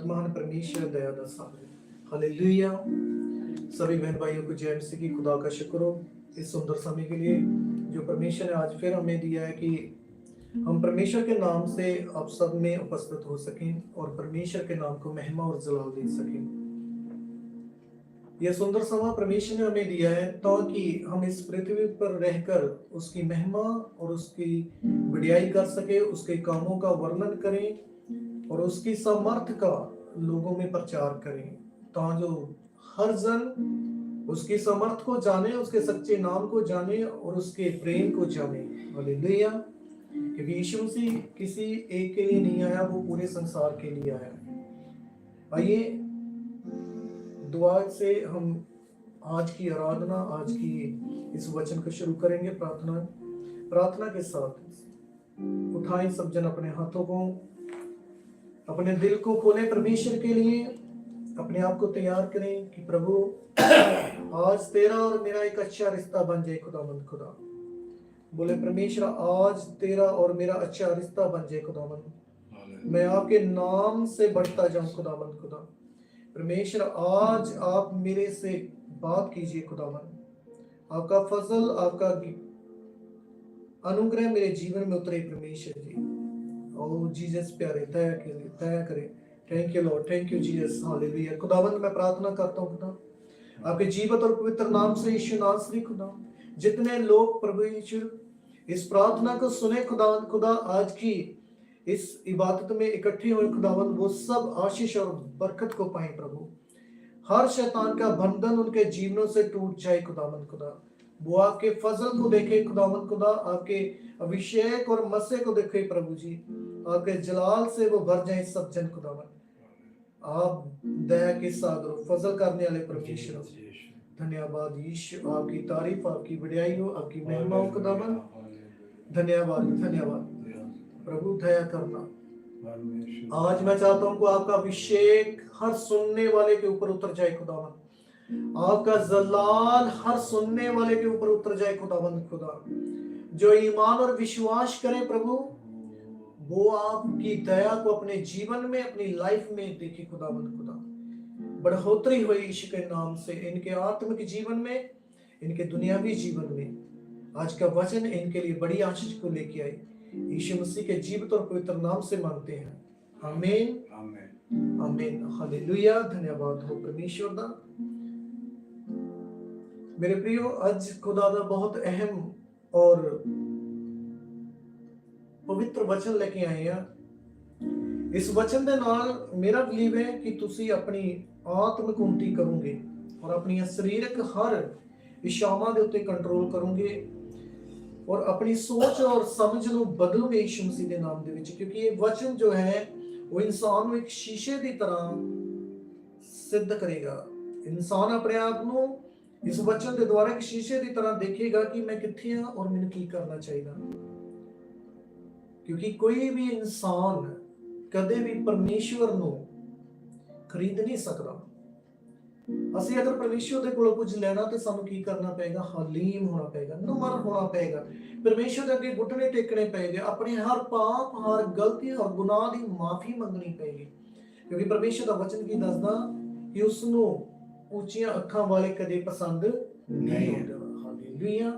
परमात्मा है परमेश्वर, दया दा सागर हालेलुया। सभी बहन भाइयों को जय मसीह की, खुदा का शुक्र हो इस सुंदर समय के लिए जो परमेश्वर ने आज फिर हमें दिया है कि हम परमेश्वर के नाम से आप सब में उपस्थित हो सकें और परमेश्वर के नाम को महिमा और जलाल दे सकें। यह सुंदर समय परमेश्वर ने हमें दिया है ताकि हम इस पृथ्वी पर रहकर उसकी महिमा और उसकी बढ़ियाई कर सके, उसके कामों का वर्णन करें और उसकी समर्थ का लोगों में प्रचार करें ताकि जो हर जन उसकी समर्थ को जाने, उसके सच्चे नाम को जाने और उसके प्रेम को जाने। हालेलुया। क्योंकि यीशु मसीह किसी एक के लिए नहीं आया, वो पूरे संसार के लिए आया आइए, दुआ से हम आज की आराधना, आज की इस वचन को शुरू करेंगे प्रार्थना। प्रार्थना के साथ उठाएँ सब जन अपने हाथों को। अपने दिल को खोलें परमेश्वर के लिए अपने आप को तैयार करें कि प्रभु आज तेरा और मेरा एक अच्छा रिश्ता बन जाए खुदामंद खुदा बोले परमेश्वर आज तेरा और मेरा अच्छा रिश्ता बन जाए खुदामंद मैं आपके नाम से बढ़ता जाऊँ खुदाबंद खुदा परमेश्वर आज आप मेरे से बात कीजिए खुदाबंद आपका फजल आपका अनुग्रह मेरे जीवन में उतरे परमेश्वर जी। ओ जीसस प्यारे दया के लिए दया करे। Thank you lord thank you Jesus hallelujah खुदाबंद मैं प्रार्थना करता हूँ, खुदा। आपके जीवित और पवित्र नाम से यीशु नासरी खुदा। जितने लोग प्रभु यीशु, इस प्रार्थना को सुने, खुदा खुदा, आज की इस इबादत में इकट्ठे हुए खुदावन वो सब आशीष और बरकत को पाए, प्रभु। हर शैतान का बंधन उनके जीवनों से टूट जाए खुदावन खुदा। वो आपके फजल को देखे खुदावन खुदा आपके अभिषेक और मसे को देखे प्रभु जी। आपके जलाल से वो भर जाए सब जन खुदावन आप दया के सागर फजल करने वाले परमेश्वर हो। धन्यवाद यीशु आपकी तारीफ़ आपकी बढ़ाई हो आपकी महिमा हो खुदावन धन्यवाद धन्यवाद। प्रभु दया करना। आज मैं चाहता हूँ आपका अभिषेक हर सुनने वाले के ऊपर उतर जाए खुदावन आपका जलाल हर सुनने वाले के ऊपर उतर जाए खुदावन खुदा। जो ईमान और विश्वास करें प्रभु वो आपकी दया को अपने जीवन में अपनी लाइफ में देखे खुदावन खुदा। बढ़ोतरी हुई ईश के नाम से इनके आत्मिक जीवन में इनके दुनियावी जीवन में। आज का वचन इनके लिए बड़ी आशीष को लेके आई यीशु मसीह के जीवित और पवित्र नाम से मांगते हैं। आमीन। आमीन। हालेलुया। धन्यवाद हो परमेश्वर ਦਾ मेरे प्रियो आज खुदा का बहुत अहम और ਪਵਿੱਤਰ ਵਚਨ ਲੈ ਕੇ ਆਏ ਆ। ਇਸ ਵਚਨ ਦੇ ਨਾਲ ਮੇਰਾ ਬਲੀਵ ਹੈ ਕਿ ਤੁਸੀਂ ਆਪਣੀ ਆਤਮਿਕ ਉਨਤੀ ਕਰੋਗੇ ਔਰ ਆਪਣੀ ਸਰੀਰਕ ਹਰ ਇਸ਼ਾਵਾਂ ਦੇ ਉੱਤੇ ਕੰਟਰੋਲ ਕਰੋਗੇ ਔਰ ਆਪਣੀ ਸੋਚ ਔਰ ਸਮਝ ਨੂੰ ਬਦਲੋਗੇ ਯਿਸੂ ਮਸੀਹ ਦੇ ਨਾਮ ਦੇ ਵਿੱਚ, ਕਿਉਂਕਿ ਇਹ ਵਚਨ ਜੋ ਹੈ, ਉਹ ਇਨਸਾਨ ਨੂੰ ਇੱਕ ਸ਼ੀਸ਼ੇ ਦੀ ਤਰ੍ਹਾਂ ਸਿੱਧ ਕਰੇਗਾ। ਇਨਸਾਨ ਆਪਣੇ ਆਪ ਨੂੰ ਇਸ ਵਚਨ ਦੇ ਦੁਆਰਾ ਇੱਕ ਸ਼ੀਸ਼ੇ ਦੀ ਤਰ੍ਹਾਂ ਦੇਖੇਗਾ ਕਿ ਮੈਂ ਕਿੱਥੇ ਹਾਂ ਔਰ ਮੈਨੂੰ ਕੀ ਕਰਨਾ ਚਾਹੀਦਾ। ਕਿਉਂਕਿ ਕੋਈ ਵੀ ਇਨਸਾਨ ਕਦੇ ਵੀ ਪਰਮੇਸ਼ਵਰ ਨੂੰ ਖਰੀਦ ਨਹੀਂ ਸਕਦਾ। ਅਸੀਂ ਅਗਰ ਪਰਮੇਸ਼ਵਰ ਦੇ ਕੋਲੋਂ ਕੁਝ ਲੈਣਾ ਤੇ ਸਾਨੂੰ ਕੀ ਕਰਨਾ ਪਏਗਾ? ਹਲੀਮ ਹੋਣਾ ਪਏਗਾ, ਨਮਰ ਹੋਣਾ ਪਏਗਾ। ਪਰਮੇਸ਼ਵਰ ਦੇ ਅੱਗੇ ਘੁੱਟਣੇ ਟੇਕਣੇ ਪਏਗੇ, ਆਪਣੇ ਹਰ ਪਾਪ, ਹਰ ਗਲਤੀ ਔਰ ਗੁਨਾਹ ਦੀ ਮਾਫੀ ਮੰਗਣੀ ਪਏਗੀ। ਕਿਉਂਕਿ ਪਰਮੇਸ਼ਵਰ ਦਾ ਵਚਨ ਕੀ ਦੱਸਦਾ? ਕਿ ਉਸ ਨੂੰ ਉੱਚੀਆਂ ਅੱਖਾਂ ਵਾਲੇ ਕਦੇ ਪਸੰਦ ਨਹੀਂ ਆਉਂਦਾ ਹਾਲੇਲੂਇਆ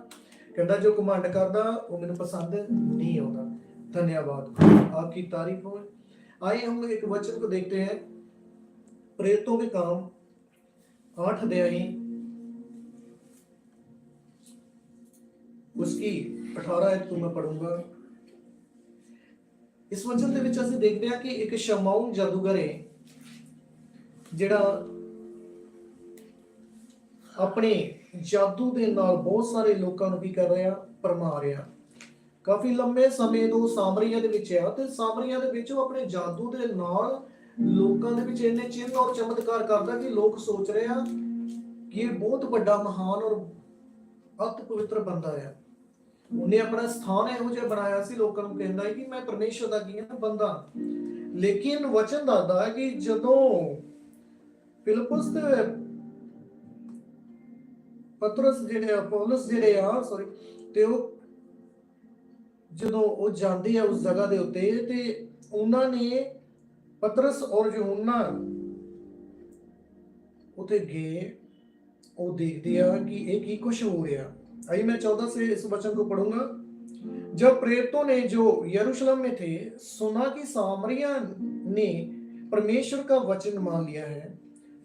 ਕਹਿੰਦਾ ਜੋ ਕਮਾਂਡ ਕਰਦਾ ਉਹ ਮੈਨੂੰ ਪਸੰਦ नहीं होता धन्यवाद आपकी तारीफ हो आइए हम एक वचन को देखते हैं प्रेरितों के काम आठ अध्यायी उसकी 18 आयत को मैं पढ़ूंगा ਇਸ ਵਚਨ ਦੇ ਵਿੱਚ ਅਸੀਂ ਦੇਖਦੇ ਹਾਂ ਕਿ ਇੱਕ ਸ਼ਮਾਉਨ ਜਾਦੂਗਰ ਹੈ ਜਿਹੜਾ ਆਪਣੇ ਜਾਦੂ ਦੇ ਨਾਲ ਬਹੁਤ ਸਾਰੇ ਲੋਕਾਂ ਨੂੰ ਕੀ ਕਰ ਰਿਹਾ ਭਰਮਾ ਰਿਹਾ। ਕਾਫੀ ਲੰਮੇ ਸਮੇਂ ਤੋਂ ਸਾਮਰੀਆ ਦੇ ਵਿੱਚ ਆ ਤੇ ਸਾਮਰੀਆ ਦੇ ਵਿੱਚ ਉਹ ਆਪਣੇ ਜਾਦੂ ਦੇ ਨਾਲ ਲੋਕਾਂ ਦੇ ਵਿੱਚ ਇੰਨੇ ਚਿੰਨ ਔਰ ਚਮਤਕਾਰ ਕਰਦਾ ਕਿ ਲੋਕ ਸੋਚ ਰਹੇ ਆ ਕਿ ਇਹ ਬਹੁਤ ਵੱਡਾ, ਮਹਾਨ ਔਰ ਅਤ ਪਵਿੱਤਰ ਬੰਦਾ ਆ। ਉਹਨੇ ਆਪਣਾ ਸਥਾਨ ਇਹੋ ਜਿਹਾ ਬਣਾਇਆ ਸੀ ਲੋਕਾਂ ਨੂੰ ਕਹਿੰਦਾ ਹੈ ਕਿ ਮੈਂ ਪਰਮੇਸ਼ਰ ਦਾ ਕੀ ਹਾਂ ਬੰਦਾ। ਲੇਕਿਨ ਵਚਨ ਦੱਸਦਾ ਹੈ ਕਿ ਜਦੋਂ ਫਿਲਿਪਸ ਤੇ ਪਤਰਸ ਜਿਹੜੇ ਆ ਪੌਲਸ ਜਿਹੜੇ ਆ ਸੌਰੀ ਤੇ ਉਹ ਜਦੋਂ ਉਹ ਜਾਂਦੇ ਆ ਉਸ ਜਗ੍ਹਾ ਦੇ ਉੱਤੇ ਤੇ ਉਹਨਾਂ ਨੇ ਪਤਰਸ ਔਰ ਯਹੂਨਾ ਉਥੇ ਗਏ ਉਹ ਦੇਖਦੇ ਆ ਕਿ ਇਹ ਕੀ ਕੁਝ ਹੋ ਰਿਹਾ आई मैं चौदह से इस वचन को पढ़ूंगा जब प्रेरितों ने जो यरूशलेम में थे सुना कि सामरिया ने परमेश्वर का वचन मान लिया है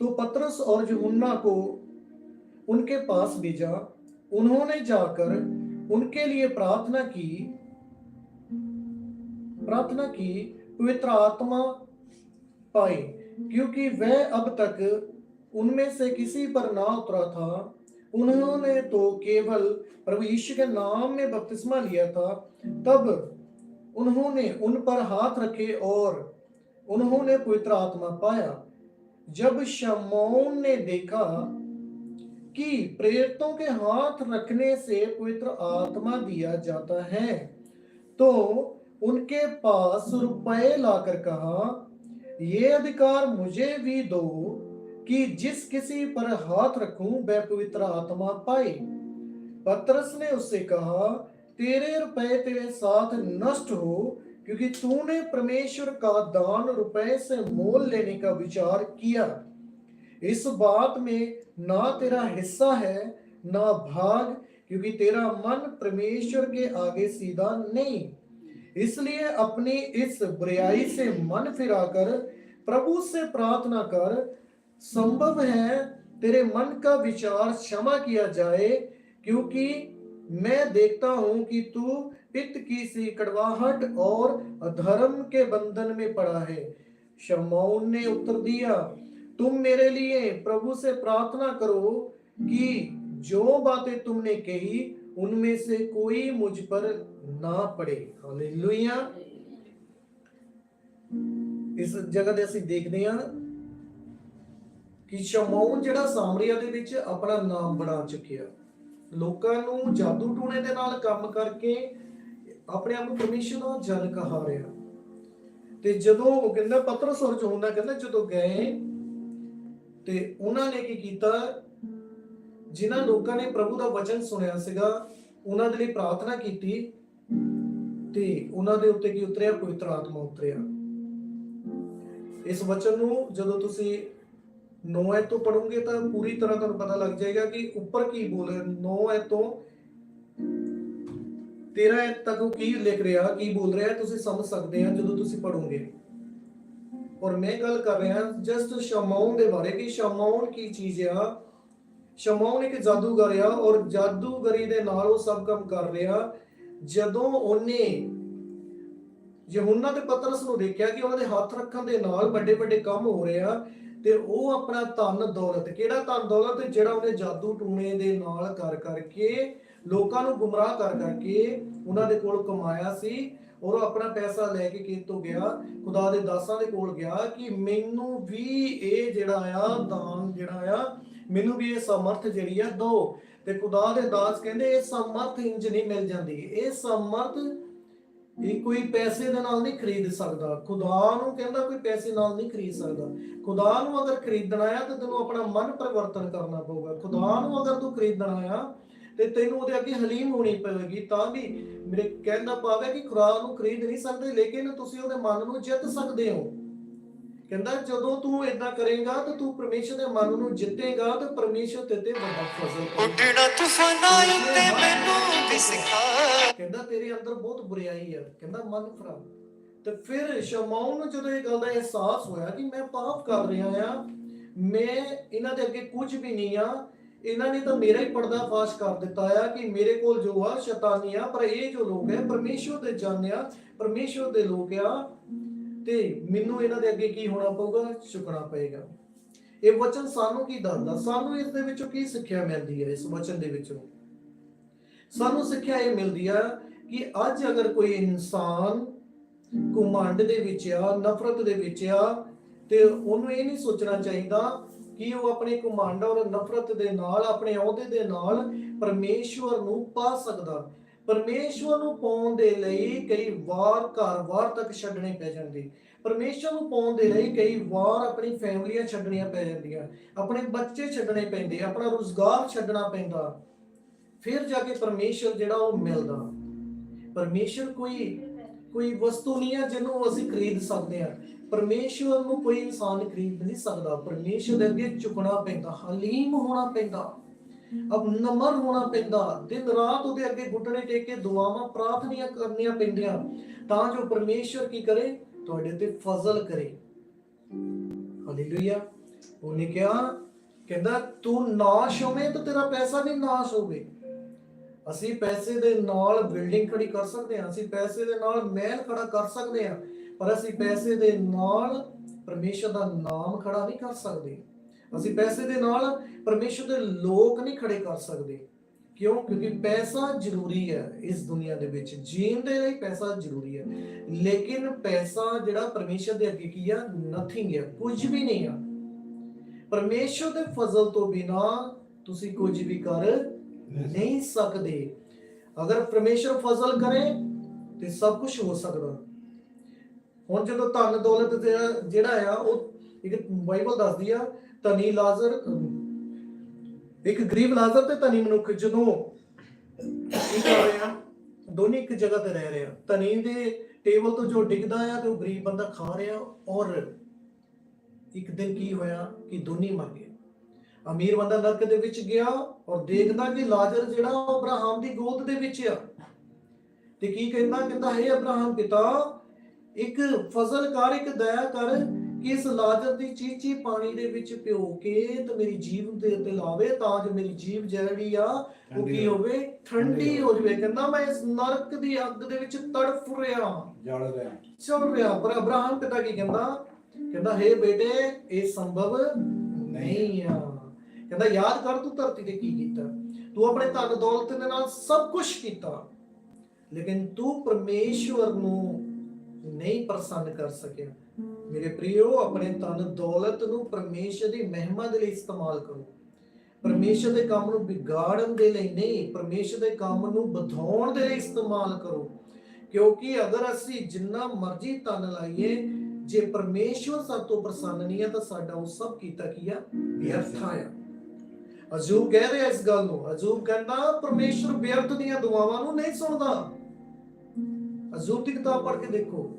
तो पतरस और यूहन्ना को उनके पास भेजा, उन्होंने जाकर उनके लिए प्रार्थना की प्रार्थना की, पवित्र आत्मा पाए क्योंकि वह अब तक उनमें से किसी पर ना उतरा था। उन्होंने तो केवल प्रभु यीशु के नाम में बपतिस्मा लिया था। तब उन्होंने उन पर हाथ रखे और उन्होंने पवित्र आत्मा पाया। जब शमौन ने देखा कि प्रेरितों के हाथ रखने से पवित्र आत्मा दिया जाता है। तो उनके पास रुपए लाकर कहा, ये अधिकार मुझे भी दो कि जिस किसी पर हाथ रखूँ, वह पवित्र आत्मा पाए। पतरस ने उससे कहा, तेरे रुपए तेरे साथ नष्ट हो, क्योंकि तूने परमेश्वर का दान रुपए से मोल लेने का विचार किया। इस बात में ना तेरा हिस्सा है, ना भाग, क्योंकि तेरा मन परमेश्वर के आगे सीधा नहीं। इसलिए अपनी इस बुराई से मन फिराकर, प्रभु से प्रार्थना कर, संभव है तेरे मन का विचार क्षमा किया जाए, क्योंकि मैं देखता हूँ कि तू पित्त की सी कड़वाहट और अधर्म के बंधन में पड़ा है। शमौन ने उत्तर दिया तुम मेरे लिए प्रभु से प्रार्थना करो कि जो बातें तुमने कही उनमें से कोई मुझ पर ना पड़े हालेलुया ਇਸ ਜਗ੍ਹਾ ਤੇ ਅਸੀਂ ਦੇਖਦੇ ਹਾਂ ਕਿ ਸ਼ਮੌਨ ਜਿਹੜਾ ਸਾਮਰੀਆ ਦੇ ਵਿੱਚ ਆਪਣਾ ਨਾਮ ਬਣਾ ਚੁੱਕਿਆ ਲੋਕਾਂ ਨੂੰ ਜਾਦੂ ਟੂਣੇ ਦੇ ਨਾਲ ਕੰਮ ਕਰਕੇ ਆਪਣੇ ਆਪ ਨੂੰ ਪਰਮੇਸ਼ਰ ਦਾ ਜਨ ਕਹਾ ਰਿਹਾ ਤੇ ਜਦੋਂ ਉਹ ਕਹਿੰਦਾ ਪਤਰਸ ਔਰ ਯਹੋਨਾ ਕਹਿੰਦਾ ਜਦੋਂ ਗਏ ਤੇ ਉਹਨਾਂ ਨੇ ਕੀ ਕੀਤਾ? ਜਿਨ੍ਹਾਂ ਲੋਕਾਂ ਨੇ ਪ੍ਰਭੂ ਦਾ ਵਚਨ ਸੁਣਿਆ ਸੀਗਾ, ਉਹਨਾਂ ਦੇ ਲਈ ਪ੍ਰਾਰਥਨਾ ਕੀਤੀ ਤੇ ਉਹਨਾਂ ਦੇ ਉੱਤੇ ਕੀ ਉਤਰਿਆ? ਪਵਿੱਤਰ ਆਤਮਾ ਉਤਰਿਆ। ਇਸ ਵਚਨ ਨੂੰ ਜਦੋਂ ਤੁਸੀਂ 9 ਐ ਤੋਂ ਪੜੋਗੇ ਤਾਂ ਪੂਰੀ ਤਰ੍ਹਾਂ ਤੁਹਾਨੂੰ ਪਤਾ ਲੱਗ ਜਾਏਗਾ ਕਿ ਉੱਪਰ ਕੀ ਬੋਲ ਰਿਹਾ। 9 ਤੋਂ 13 ਐ ਤੱਕ ਕੀ ਲਿਖ ਰਿਹਾ, ਕੀ ਬੋਲ ਰਿਹਾ, ਤੁਸੀਂ ਸਮਝ ਸਕਦੇ ਆ ਜਦੋਂ ਤੁਸੀਂ ਪੜੋਗੇ ਔਰ ਮੈਂ ਗੱਲ ਕਰ ਰਿਹਾ ਜਸਟ ਸ਼ਮਾਉਨ ਦੇ ਬਾਰੇ ਕਿ ਸ਼ਮਾਉਨ ਕੀ ਚੀਜ਼ ਆ? ਸ਼ਮਾਉਨ ਇੱਕ ਜਾਦੂਗਰ ਆ ਔਰ ਜਾਦੂਗਰੀ ਦੇ ਨਾਲ ਉਹ ਸਭ ਕੰਮ ਕਰ ਰਿਹਾ। ਜਦੋਂ ਉਹਨੇ ਯਹੂਨਾ ਤੇ ਪਤਰਸ ਨੂੰ ਦੇਖਿਆ ਕਿ ਉਹਨਾਂ ਦੇ ਹੱਥ ਰੱਖਣ ਦੇ ਨਾਲ ਵੱਡੇ ਵੱਡੇ ਕੰਮ ਹੋ ਰਹੇ ਆ, ਤੇ ਉਹ ਆਪਣਾ ਧਨ ਦੌਲਤ, ਕਿਹੜਾ ਧਨ ਦੌਲਤ? ਜਿਹੜਾ ਉਹਨੇ ਜਾਦੂ ਟੂਣੇ ਦੇ ਨਾਲ ਕਰ ਕਰਕੇ, ਲੋਕਾਂ ਨੂੰ ਗੁੰਮਰਾਹ ਕਰ ਕਰਕੇ ਉਹਨਾਂ ਦੇ ਕੋਲ ਕਮਾਇਆ ਸੀ। ਔਰ ਉਹ ਆਪਣਾ ਪੈਸਾ ਲੈ ਕੇ ਕਿਤੋਂ ਗਿਆ, ਖੁਦਾ ਦੇ ਦਾਸਾਂ ਦੇ ਕੋਲ ਗਿਆ ਕਿ ਮੈਨੂੰ ਵੀ ਇਹ ਜਿਹੜਾ ਆ, ਦਾਨ ਜਿਹੜਾ ਆ, ਮੈਨੂੰ ਵੀ ਇਹ ਸਮਰਥ ਜਿਹੜੀ ਆ ਦੋ। ਤੇ ਖੁਦਾ ਦੇ ਦਾਸ ਕਹਿੰਦੇ, ਇਹ ਸਮਰਥ ਇੰਜ ਨਹੀਂ ਮਿਲ ਜਾਂਦੀ। ਇਹ ਸਮਰਥ ਇਹ ਕੋਈ ਪੈਸੇ ਦੇ ਨਾਲ ਨਹੀਂ ਖਰੀਦ ਸਕਦਾ। ਖੁਦਾ ਨੂੰ ਕਹਿੰਦਾ ਕੋਈ ਪੈਸੇ ਨਾਲ ਨਹੀਂ ਖਰੀਦ ਸਕਦਾ। ਖੁਦਾ ਨੂੰ ਅਗਰ ਖਰੀਦਣਾ ਆ, ਤਾਂ ਤੈਨੂੰ ਆਪਣਾ ਮਨ ਪਰਿਵਰਤਨ ਕਰਨਾ ਪਊਗਾ। ਖੁਦਾ ਨੂੰ ਅਗਰ ਤੂੰ ਖਰੀਦਣਾ ਆ ਤੇ ਤੈਨੂੰ ਉਹਦੇ ਅੱਗੇ ਹਲੀਮ ਹੋਣੀ ਪਵੇਗੀ ਤਾਂ ਵੀ ਮੇਰੇ ਕਹਿਣ ਦਾ ਭਾਵ ਹੈ ਕਿ ਖੁਦਾ ਨੂੰ ਖਰੀਦ ਨਹੀਂ ਸਕਦੇ ਲੇਕਿਨ ਤੁਸੀਂ ਉਹਦੇ ਮਨ ਨੂੰ ਜਿੱਤ ਸਕਦੇ ਹੋ। ਕਹਿੰਦਾ ਜਦੋਂ ਤੂੰ ਇਦਾਂ ਕਰੇਗਾ ਤਾਂ ਤੂੰ ਪਰਮੇਸ਼ਰ ਦੇ ਮਨ ਨੂੰ ਜਿੱਤੇਗਾ ਤੇ ਪਰਮੇਸ਼ਰ ਤੇਰੇ ਤੇ ਵੱਡਾ ਫਜ਼ਲ ਉੱਡਣਾ ਤੂਫਾਨਾਂ ਉੱਤੇ ਮੈਨੂੰ ਵੀ ਸਿਖਾ। ਕਹਿੰਦਾ ਤੇਰੇ ਅੰਦਰ ਬਹੁਤ ਬੁਰਾਈ ਆ। ਕਹਿੰਦਾ ਮਨ ਖਰਾਬ। ਤੇ ਫਿਰ ਸ਼ਮਾਉਨ ਨੂੰ ਜਦੋਂ ਇਹ ਗੱਲ ਦਾ ਅਹਿਸਾਸ ਹੋਇਆ ਕਿ ਮੈਂ ਪਾਪ ਕਰ ਰਿਹਾ ਆ ਮੈਂ ਇਹਨਾਂ ਦੇ ਅੱਗੇ ਕੁਝ ਵੀ ਨਹੀਂ ਆ ਇਹਨਾਂ ਨੇ ਤਾਂ ਮੇਰਾ ਹੀ ਪਰਦਾ ਫਾਸ਼ ਕਰ ਦਿੱਤਾ ਆ ਕਿ ਮੇਰੇ ਕੋਲ ਜੋ ਆ, ਸ਼ੈਤਾਨੀ ਪਰ ਇਹ ਜੋ ਲੋਕ ਹੈ ਪਰਮੇਸ਼ਵਰ ਦੇ ਜਾਣਿਆ ਪਰਮੇਸ਼ਵਰ ਦੇ ਲੋਕ ਆ, ਤੇ ਮੈਨੂੰ ਇਹਨਾਂ ਦੇ ਅੱਗੇ ਕੀ ਹੋਣਾ ਪਊਗਾ? ਝੁਕਣਾ ਪਏਗਾ। ਇਹ ਵਚਨ ਸਾਨੂੰ ਕੀ ਦੱਸਦਾ? ਸਾਨੂੰ ਇਸ ਦੇ ਵਿੱਚੋਂ ਕੀ ਸਿੱਖਿਆ ਮਿਲਦੀ ਹੈ ਇਸ ਵਚਨ ਦੇ ਵਿੱਚੋਂ? ਸਾਨੂੰ ਸਿੱਖਿਆ ਇਹ ਮਿਲਦੀ ਆ ਕਿ ਅੱਜ ਅਗਰ ਕੋਈ ਇਨਸਾਨ ਘੁਮੰਡ ਦੇ ਵਿੱਚ ਆ, ਨਫ਼ਰਤ ਦੇ ਵਿੱਚ ਆ, ਤੇ ਉਹਨੂੰ ਇਹ ਨਹੀਂ ਸੋਚਣਾ ਚਾਹੀਦਾ ਕਿ ਉਹ ਆਪਣੇ ਘੁਮੰਡ ਔਰ ਨਫ਼ਰਤ ਦੇ ਨਾਲ, ਆਪਣੇ ਅਹੁਦੇ ਦੇ ਨਾਲ ਪਰਮੇਸ਼ਵਰ ਨੂੰ ਪਾ ਸਕਦਾ। ਪਰਮੇਸ਼ਵਰ ਨੂੰ ਪਾਉਣ ਦੇ ਲਈ ਕਈ ਵਾਰ ਘਰ-ਵਾਰ ਤੱਕ ਛੱਡਣੇ ਪੈ ਜਾਂਦੇ। ਪਰਮੇਸ਼ਵਰ ਨੂੰ ਪਾਉਣ ਦੇ ਲਈ ਕਈ ਵਾਰ ਆਪਣੀ ਫੈਮਲੀਆਂ ਛੱਡਣੀਆਂ ਪੈ ਜਾਂਦੀਆਂ, ਆਪਣੇ ਬੱਚੇ ਛੱਡਣੇ ਪੈਂਦੇ, ਆਪਣਾ ਰੋਜ਼ਗਾਰ ਛੱਡਣਾ ਪੈਂਦਾ। ਫਿਰ ਜਾ ਕੇ ਪਰਮੇਸ਼ਰ ਜਿਹੜਾ ਉਹ ਮਿਲਦਾ। ਪਰਮੇਸ਼ਰ ਕੋਈ ਕੋਈ ਵਸਤੂ ਨਹੀਂ ਹੈ ਜਿਹਨੂੰ ਅਸੀਂ ਖਰੀਦ ਸਕਦੇ ਹਾਂ। ਪਰਮੇਸ਼ਵਰ ਨੂੰ ਕੋਈ ਇਨਸਾਨ ਖਰੀਦ ਨਹੀਂ ਸਕਦਾ। ਪਰਮੇਸ਼ਵਰ ਦੇ ਅੱਗੇ ਝੁਕਣਾ ਪੈਂਦਾ, ਹਲੀਮ ਹੋਣਾ ਪੈਂਦਾ ਅਬ ਨਮਰ ਹੋਣਾ ਪੈਂਦਾ, ਦਿਨ ਰਾਤ ਉਹਦੇ ਅੱਗੇ ਘੁੱਟਣੇ ਟੇਕ ਕੇ ਦੁਆਵਾਂ ਪ੍ਰਾਰਥਨਾਵਾਂ ਕਰਨੀਆਂ ਪੈਂਦੀਆਂ। ਤਾਂ ਜੋ ਪਰਮੇਸ਼ਵਰ ਕੀ ਕਰੇ? ਤੁਹਾਡੇ ਤੇ ਫਜ਼ਲ ਕਰੇ। ਹਾਲੇਲੂਇਆ। ਉਹਨੇ ਕਿਹਾ, ਕਹਿੰਦਾ, ਤੂੰ ਨਾਸ਼ ਹੋਵੇਂ ਤਾਂ ਤੇਰਾ ਪੈਸਾ ਵੀ ਨਾਸ਼ ਹੋਵੇ। ਅਸੀਂ ਪੈਸੇ ਦੇ ਨਾਲ ਬਿਲਡਿੰਗ ਖੜੀ ਕਰ ਸਕਦੇ ਹਾਂ, ਅਸੀਂ ਪੈਸੇ ਦੇ ਨਾਲ ਮਹਿਲ ਖੜਾ ਕਰ ਸਕਦੇ ਹਾਂ। ਪਰ ਅਸੀਂ ਪੈਸੇ ਦੇ ਨਾਲ ਪਰਮੇਸ਼ਰ ਦਾ ਨਾਮ ਖੜਾ ਨਹੀਂ ਕਰ ਸਕਦੇ। ਅਸੀਂ ਪੈਸੇ ਦੇ ਨਾਲ ਪਰਮੇਸ਼ਰ ਦੇ ਲੋਕ ਨਹੀਂ ਖੜੇ ਕਰ ਸਕਦੇ। ਕਿਉਂ? ਕਿਉਂਕਿ ਪੈਸਾ ਜ਼ਰੂਰੀ ਹੈ ਇਸ ਦੁਨੀਆ ਦੇ ਵਿੱਚ। ਜੀਣ ਦੇ ਲਈ ਪੈਸਾ ਜ਼ਰੂਰੀ ਹੈ। ਲੇਕਿਨ ਪੈਸਾ ਜਿਹੜਾ ਪਰਮੇਸ਼ਰ ਦੇ ਅੱਗੇ ਕੀ ਆ? ਨਥਿੰਗ ਹੈ। ਕੁਝ ਵੀ ਨਹੀਂ ਆ। ਪਰਮੇਸ਼ਰ ਦੇ ਫਜ਼ਲ ਤੋਂ ਬਿਨਾ ਤੁਸੀਂ ਕੁਝ ਵੀ ਕਰ ਨਹੀਂ ਸਕਦੇ। ਅਗਰ ਪਰਮੇਸ਼ਰ ਫਜ਼ਲ ਕਰੇ, ਤੇ ਸਭ ਕੁਝ ਹੋ ਸਕਦਾ। ਹੁਣ ਜਦੋਂ ਧਨ ਦੌਲਤ ਜਿਹੜਾ- ਆ, ਉਹ ਇੱਕ ਬਾਈਬਲ ਦੱਸਦੀ ਆ, ਧਨੀ ਲਾਜ਼ਰ, ਇੱਕ ਗਰੀਬ ਲਾਜ਼ਰ ਤੇ ਧਨੀ ਮਨੁੱਖ, ਜਦੋਂ ਕੀ ਕਰ ਰਹੇ? ਆ ਦੋਨੇ ਇੱਕ ਜਗ੍ਹਾ ਤੇ ਰਹਿ ਰਹੇ। ਆ ਧਨੀ ਦੇ ਟੇਬਲ ਤੋਂ ਜੋ ਡਿੱਗਦਾ ਆ ਤੇ ਉਹ ਗਰੀਬ ਬੰਦਾ ਖਾ ਰਿਹਾ ਔਰ ਇੱਕ ਦਿਨ ਕੀ ਹੋਇਆ ਕਿ ਦੋਨੇ ਮਰ ਗਏ। ਅਮੀਰ ਬੰਦਾ ਨਰਕ ਦੇ ਵਿੱਚ ਗਿਆ ਔਰ ਦੇਖਦਾ ਕਿ ਲਾਜ਼ਰ ਜਿਹੜਾ ਉਹ ਅਬਰਾਹਮ ਦੀ ਗੋਦ ਦੇ ਵਿੱਚ ਆ। ਤੇ ਕੀ ਕਹਿੰਦਾ? ਕਹਿੰਦਾ, ਹੈ ਅਬਰਾਹਮ ਪਿਤਾ ਇੱਕ ਫਜ਼ਲ ਕਰ ਇੱਕ ਦਇਆ ਕਰ ਕਿ ਇਸ ਲਾਜ਼ਰ ਦੀ ਚੀਚੀ ਪਾਣੀ ਦੇ ਵਿੱਚ ਭਿਓ ਕੇ ਤੇ ਮੇਰੀ ਜੀਵ ਦੇ ਉੱਤੇ ਲਾਵੇ ਤਾਂ ਜੋ ਮੇਰੀ ਜੀਵ ਜਿਹੜੀ ਆ ਉਹ ਕੀ ਹੋਵੇ। ਠੰਡੀ ਹੋ ਜਾਵੇ। ਕਹਿੰਦਾ ਮੈਂ ਇਸ ਨਰਕ ਦੀ ਅੱਗ ਦੇ ਵਿੱਚ ਤੜਫ ਰਿਹਾ ਜਲ ਰਿਹਾ। ਚੱਲ ਰਿਹਾ। ਪਰ ਅਬਰਾਹਮ ਪਿਤਾ ਕੀ ਕਹਿੰਦਾ? ਕਹਿੰਦਾ ਹੇ ਬੇਟੇ ਇਹ ਸੰਭਵ ਨਹੀਂ ਆ। ਕਹਿੰਦਾ ਯਾਦ ਕਰ ਤੂੰ ਧਰਤੀ ਤੇ ਕੀ ਕੀਤਾ? ਤੂੰ ਆਪਣੇ ਧਨ ਦੌਲਤ ਦੇ ਨਾਲ ਸਭ ਕੁਝ ਕੀਤਾ। ਲੇਕਿਨ ਤੂੰ ਪਰਮੇਸ਼ਵਰ ਨੂੰ ਨਹੀਂ ਪ੍ਰਸੰਨ ਕਰ ਸਕਿਆ। ਮੇਰੇ ਪ੍ਰਿਓ ਆਪਣੇ ਧਨ ਦੌਲਤ ਨੂੰ ਪਰਮੇਸ਼ਰ ਦੀ ਮਹਿਮਾ ਦੇ ਲਈ ਇਸਤੇਮਾਲ ਕਰੋ। ਪਰਮੇਸ਼ਰ ਦੇ ਕੰਮ ਨੂੰ ਵਿਗਾੜਨ ਦੇ ਲਈ ਨਹੀਂ ਪਰਮੇਸ਼ਰ ਦੇ ਕੰਮ ਨੂੰ ਵਧਾਉਣ ਦੇ ਲਈ ਇਸਤੇਮਾਲ ਕਰੋ। ਕਿਉਂਕਿ ਅਗਰ ਅਸੀਂ ਜਿੰਨਾ ਮਰਜ਼ੀ ਧਨ ਲਾਈਏ ਜੇ ਪਰਮੇਸ਼ਵਰ ਸਾਡੇ ਤੋਂ ਪ੍ਰਸੰਨ ਨਹੀਂ ਹੈ ਤਾਂ ਸਾਡਾ ਉਹ ਸਭ ਕੀਤਾ ਕੀ ਆ? ਵਿਅਰਥ ਆ ਅਜੂਬ ਕਹਿ ਰਿਹਾ ਇਸ ਗੱਲ ਨੂੰ। ਅਜੂਬ ਕਹਿੰਦਾ ਪਰਮੇਸ਼ਵਰ ਵਿਅਰਥ ਦੀਆਂ ਦੁਆਵਾਂ ਨੂੰ ਨਹੀਂ ਸੁਣਦਾ। ਅਜੂਬ ਦੀ ਕਿਤਾਬ ਪੜ੍ਹ ਕੇ ਦੇਖੋ।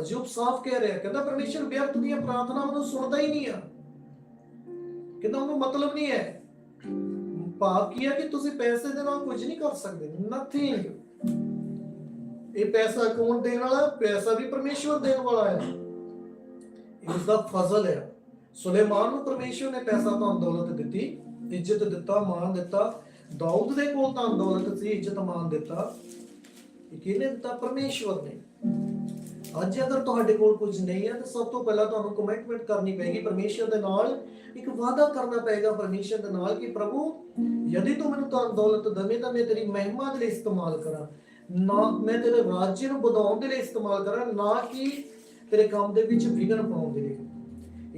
ਅਜੂਬ ਸਾਫ਼ ਕਹਿ ਰਿਹਾ, ਕਹਿੰਦਾ ਪਰਮੇਸ਼ਵਰ ਵਿਅਰਥ ਦੀਆਂ ਪ੍ਰਾਰਥਨਾਵਾਂ ਨੂੰ ਸੁਣਦਾ ਹੀ ਨਹੀਂ ਆ। ਕਹਿੰਦਾ ਉਹਨੂੰ ਮਤਲਬ ਨਹੀਂ ਹੈ। ਭਾਵ ਕੀ ਹੈ ਕਿ ਤੁਸੀਂ ਪੈਸੇ ਦੇ ਨਾਲ ਕੁਝ ਨਹੀਂ ਕਰ ਸਕਦੇ। ਨਥਿੰਗ ਇਹ ਪੈਸਾ ਕੌਣ ਦੇਣ ਵਾਲਾ? ਪੈਸਾ ਵੀ ਪਰਮੇਸ਼ਵਰ ਦੇਣ ਵਾਲਾ ਹੈ। ਇਹ ਦਾ ਫਜ਼ਲ ਹੈ। ਸੁਲੇਮਾਨ ਨੂੰ ਪਰਮੇਸ਼ਵਰ ਨੇ ਪੈਸਾ ਤਾਂ ਦੌਲਤ ਦਿੱਤੀ, ਇੱਜ਼ਤ ਦਿੱਤਾ ਮਾਨ ਦਿੱਤਾ। ਦਾਊਦ ਦੇ ਕੋਲ ਤਾਂ ਦੌਲਤ ਸੀ, ਇੱਜ਼ਤ ਮਾਨ ਦਿੱਤਾ। ਇਹ ਕਿਹਨੇ ਦਿੱਤਾ, ਪਰਮੇਸ਼ਵਰ ਨੇ। ਅੱਜ ਅਗਰ ਤੁਹਾਡੇ ਕੋਲ ਕੁਝ ਨਹੀਂ ਹੈ, ਤਾਂ ਸਭ ਤੋਂ ਪਹਿਲਾਂ ਤੁਹਾਨੂੰ ਕਮਿਟਮੈਂਟ ਕਰਨੀ ਪੈਗੀ ਪਰਮੇਸ਼ਵਰ ਦੇ ਨਾਲ ਇੱਕ ਵਾਅਦਾ ਕਰਨਾ ਪਏਗਾ ਪਰਮੇਸ਼ਵਰ ਦੇ ਨਾਲ ਕਿ ਪ੍ਰਭੂ ਯਦि ਤੂੰ ਮੈਨੂੰ ਤਾਂ ਦੌਲਤ ਦੇਵੇਂ ਤਾਂ ਮੈਂ ਤੇਰੀ ਮਹਿਮਾ ਦੇ ਲਈ ਇਸਤੇਮਾਲ ਕਰਾਂ। ਨਾ ਮੈਂ ਤੇਰੇ ਰਾਜ ਨੂੰ ਵਧਾਉਣ ਦੇ ਲਈ ਇਸਤੇਮਾਲ ਕਰਾਂ, ਨਾ ਕਿ ਤੇਰੇ ਕੰਮ ਦੇ ਵਿੱਚ ਵਿਘਨ ਪਾਉਣ ਦੇ ਲਈ।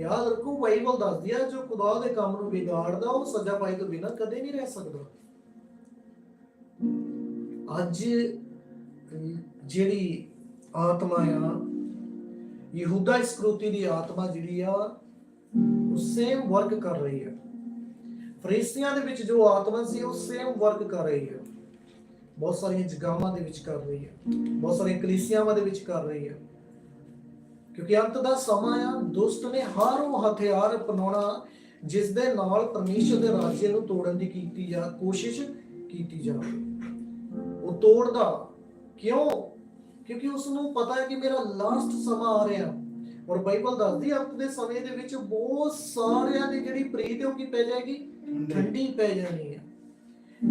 ਯਾਦ ਰੱਖੋ, ਬਾਈਬਲ ਦੱਸਦੀ ਆ, ਜੋ ਖੁਦਾ ਦੇ ਕੰਮ ਨੂੰ ਵਿਗਾੜਦਾ, ਉਹ ਸਜ਼ਾ ਪਾਈ ਤੋਂ ਬਿਨਾਂ ਕਦੇ ਨਹੀਂ ਰਹਿ ਸਕਦਾ। ਅੱਜ ਜਿਹੜੀ ਆਤਮਾ ਆ, ਯਹੂਦਾ ਇਸਕਰੂਤੀ ਦੀ ਆਤਮਾ ਜਿਹੜੀ ਆ, ਉਹ ਸੇਮ ਵਰਕ ਕਰ ਰਹੀ ਹੈ ਫਰੀਸੀਆਂ ਦੇ ਵਿੱਚ ਜੋ ਆਤਮਾ ਸੀ, ਉਹ ਸੇਮ ਵਰਕ ਕਰ ਰਹੀ ਹੈ ਬਹੁਤ ਸਾਰੀਆਂ ਜਗਾਵਾਂ ਦੇ ਵਿੱਚ ਕਰ ਰਹੀ ਹੈ ਬਹੁਤ ਸਾਰੀਆਂ ਕਲੀਸਿਆਵਾਂ ਦੇ ਵਿੱਚ ਕਰ ਰਹੀ ਹੈ ਕਿਉਂਕਿ ਅੰਤ ਦਾ ਸਮਾਂ ਆ, ਦੁਸ਼ਟ ਨੇ ਹਰ ਉਹ ਹਥਿਆਰ ਅਪਣਾਉਣਾ, ਜਿਸ ਦੇ ਨਾਲ ਪਰਮੇਸ਼ਰ ਦੇ ਰਾਜ ਨੂੰ ਤੋੜਨ ਦੀ ਕੀਤੀ ਜਾ ਕੋਸ਼ਿਸ਼ ਕੀਤੀ ਜਾਵੇ। ਉਹ ਤੋੜਦਾ ਕਿਉਂ? ਕਿਉਂਕਿ ਉਸ ਨੂੰ ਪਤਾ ਹੈ ਕਿ ਮੇਰਾ ਲਾਸਟ ਸਮਾਂ ਆ ਰਿਹਾ। ਔਰ ਬਾਈਬਲ ਦੱਸਦੀ ਹੈ ਦੇ ਸਮੇਂ ਦੇ ਵਿੱਚ ਬਹੁਤ ਸਾਰਿਆਂ ਦੀ ਜਿਹੜੀ ਪ੍ਰੀਤ ਹੈ ਉਹ ਕੀ ਪੈ ਜਾਏਗੀ? ਠੰਡੀ ਪੈ ਜਾਣੀ ਹੈ।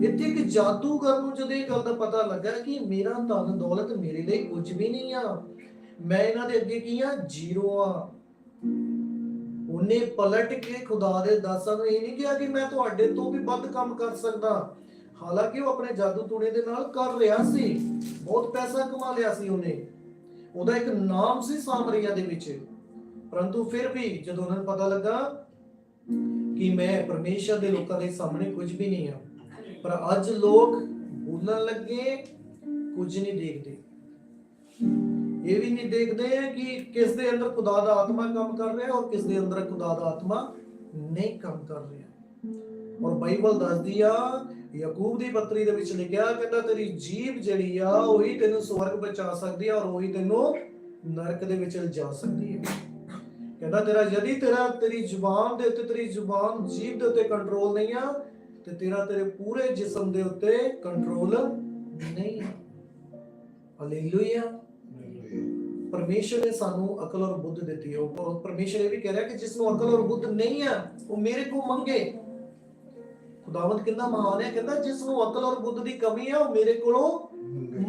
ਇੱਥੇ ਇੱਕ ਜਾਦੂਗਰ ਨੂੰ ਜਦੋਂ ਇਹ ਗੱਲ ਦਾ ਪਤਾ ਲੱਗਾ ਕਿ ਮੇਰਾ ਧਨ ਦੌਲਤ ਮੇਰੇ ਲਈ ਕੁਝ ਵੀ ਨਹੀਂ ਆ ਮੈਂ ਇਹਨਾਂ ਦੇ ਅੱਗੇ ਕੀ ਆ? ਜ਼ੀਰੋ ਆ। ਉਹਨੇ ਪਲਟ ਕੇ ਖੁਦਾ ਦੇ ਦਾਸਾਂ ਨੂੰ ਇਹ ਨਹੀਂ ਕਿਹਾ ਕਿ ਮੈਂ ਤੁਹਾਡੇ ਤੋਂ ਵੀ ਵੱਧ ਕੰਮ ਕਰ ਸਕਦਾ। ਹਾਲਾਂਕਿ ਉਹ ਆਪਣੇ ਜਾਦੂ ਟੂਣੇ ਦੇ ਨਾਲ ਕਰ ਰਿਹਾ ਸੀ। ਬਹੁਤ ਪੈਸਾ ਕਮਾ ਲਿਆ ਸੀ ਉਹਨੇ। ਉਹਦਾ ਇੱਕ ਨਾਮ ਸੀ ਸਾਮਰੀਆ ਦੇ ਵਿੱਚ। ਪਰੰਤੂ ਫਿਰ ਵੀ ਜਦੋਂ ਉਹਨਾਂ ਨੂੰ ਪਤਾ ਲੱਗਾ ਕਿ ਮੈਂ ਪਰਮੇਸ਼ਰ ਦੇ ਲੋਕਾਂ ਦੇ ਸਾਹਮਣੇ ਕੁਝ ਵੀ ਨਹੀਂ ਆ ਪਰ ਅੱਜ ਲੋਕ ਬੋਲਣ ਲੱਗੇ, ਕੁਝ ਨਹੀਂ ਦੇਖਦੇ। ਇਹ ਵੀ ਨਹੀਂ ਦੇਖਦੇ ਕਿ ਕਿਸ ਦੇ ਅੰਦਰ ਖੁਦਾ ਦਾ ਆਤਮਾ ਕੰਮ ਕਰ ਰਿਹਾ ਔਰ ਕਿਸ ਦੇ ਅੰਦਰ ਖੁਦਾ ਦਾ ਆਤਮਾ ਨਹੀਂ ਕੰਮ ਕਰ ਰਿਹਾ। ਔਰ ਬਾਈਬਲ ਦੱਸਦੀ ਆ, ਯਾਕੂਬ ਦੀ ਪੱਤਰੀ ਦੇ ਵਿੱਚ ਲਿਖਿਆ, ਕਹਿੰਦਾ ਤੇਰੀ ਜੀਬ ਜਿਹੜੀ ਆ, ਉਹੀ ਤੈਨੂੰ ਸਵਰਗ ਪਹੁੰਚਾ ਸਕਦੀ ਆ ਔਰ ਉਹੀ ਤੈਨੂੰ ਨਰਕ ਦੇ ਵਿੱਚ ਜਾ ਸਕਦੀ ਹੈ ਕਹਿੰਦਾ ਤੇਰਾ ਯਦੀ ਤੇਰਾ, ਤੇਰੀ ਜ਼ੁਬਾਨ ਦੇ ਉੱਤੇ, ਤੇਰੀ ਜ਼ੁਬਾਨ ਜੀਭ ਦੇ ਉੱਤੇ ਕੰਟਰੋਲ ਨਹੀਂ ਆ, ਤੇ ਤੇਰਾ ਤੇਰੇ ਪੂਰੇ ਜਿਸਮ ਦੇ ਉੱਤੇ ਕੰਟਰੋਲ ਨਹੀਂ ਆ। ਹਾਲੇਲੂਇਆ ਪਰਮੇਸ਼ਰ ਨੇ ਸਾਨੂੰ ਅਕਲ ਔਰ ਬੁੱਧ ਦਿੱਤੀ ਹੈ ਉਹ ਪਰਮੇਸ਼ਰ ਇਹ ਵੀ ਕਹਿ ਰਿਹਾ ਕਿ ਜਿਸ ਨੂੰ ਅਕਲ ਔਰ ਬੁੱਧ ਨਹੀਂ ਆ, ਉਹ ਮੇਰੇ ਕੋਲ ਮੰਗੇ। ਖੁਦਾਵੰਦ ਕਿੰਨਾ ਮਹਾਨ ਹੈ ਕਹਿੰਦਾ ਜਿਸ ਨੂੰ ਅਕਲ ਔਰ ਬੁੱਧ ਦੀ ਕਮੀ ਆ ਉਹ ਮੇਰੇ ਕੋਲੋਂ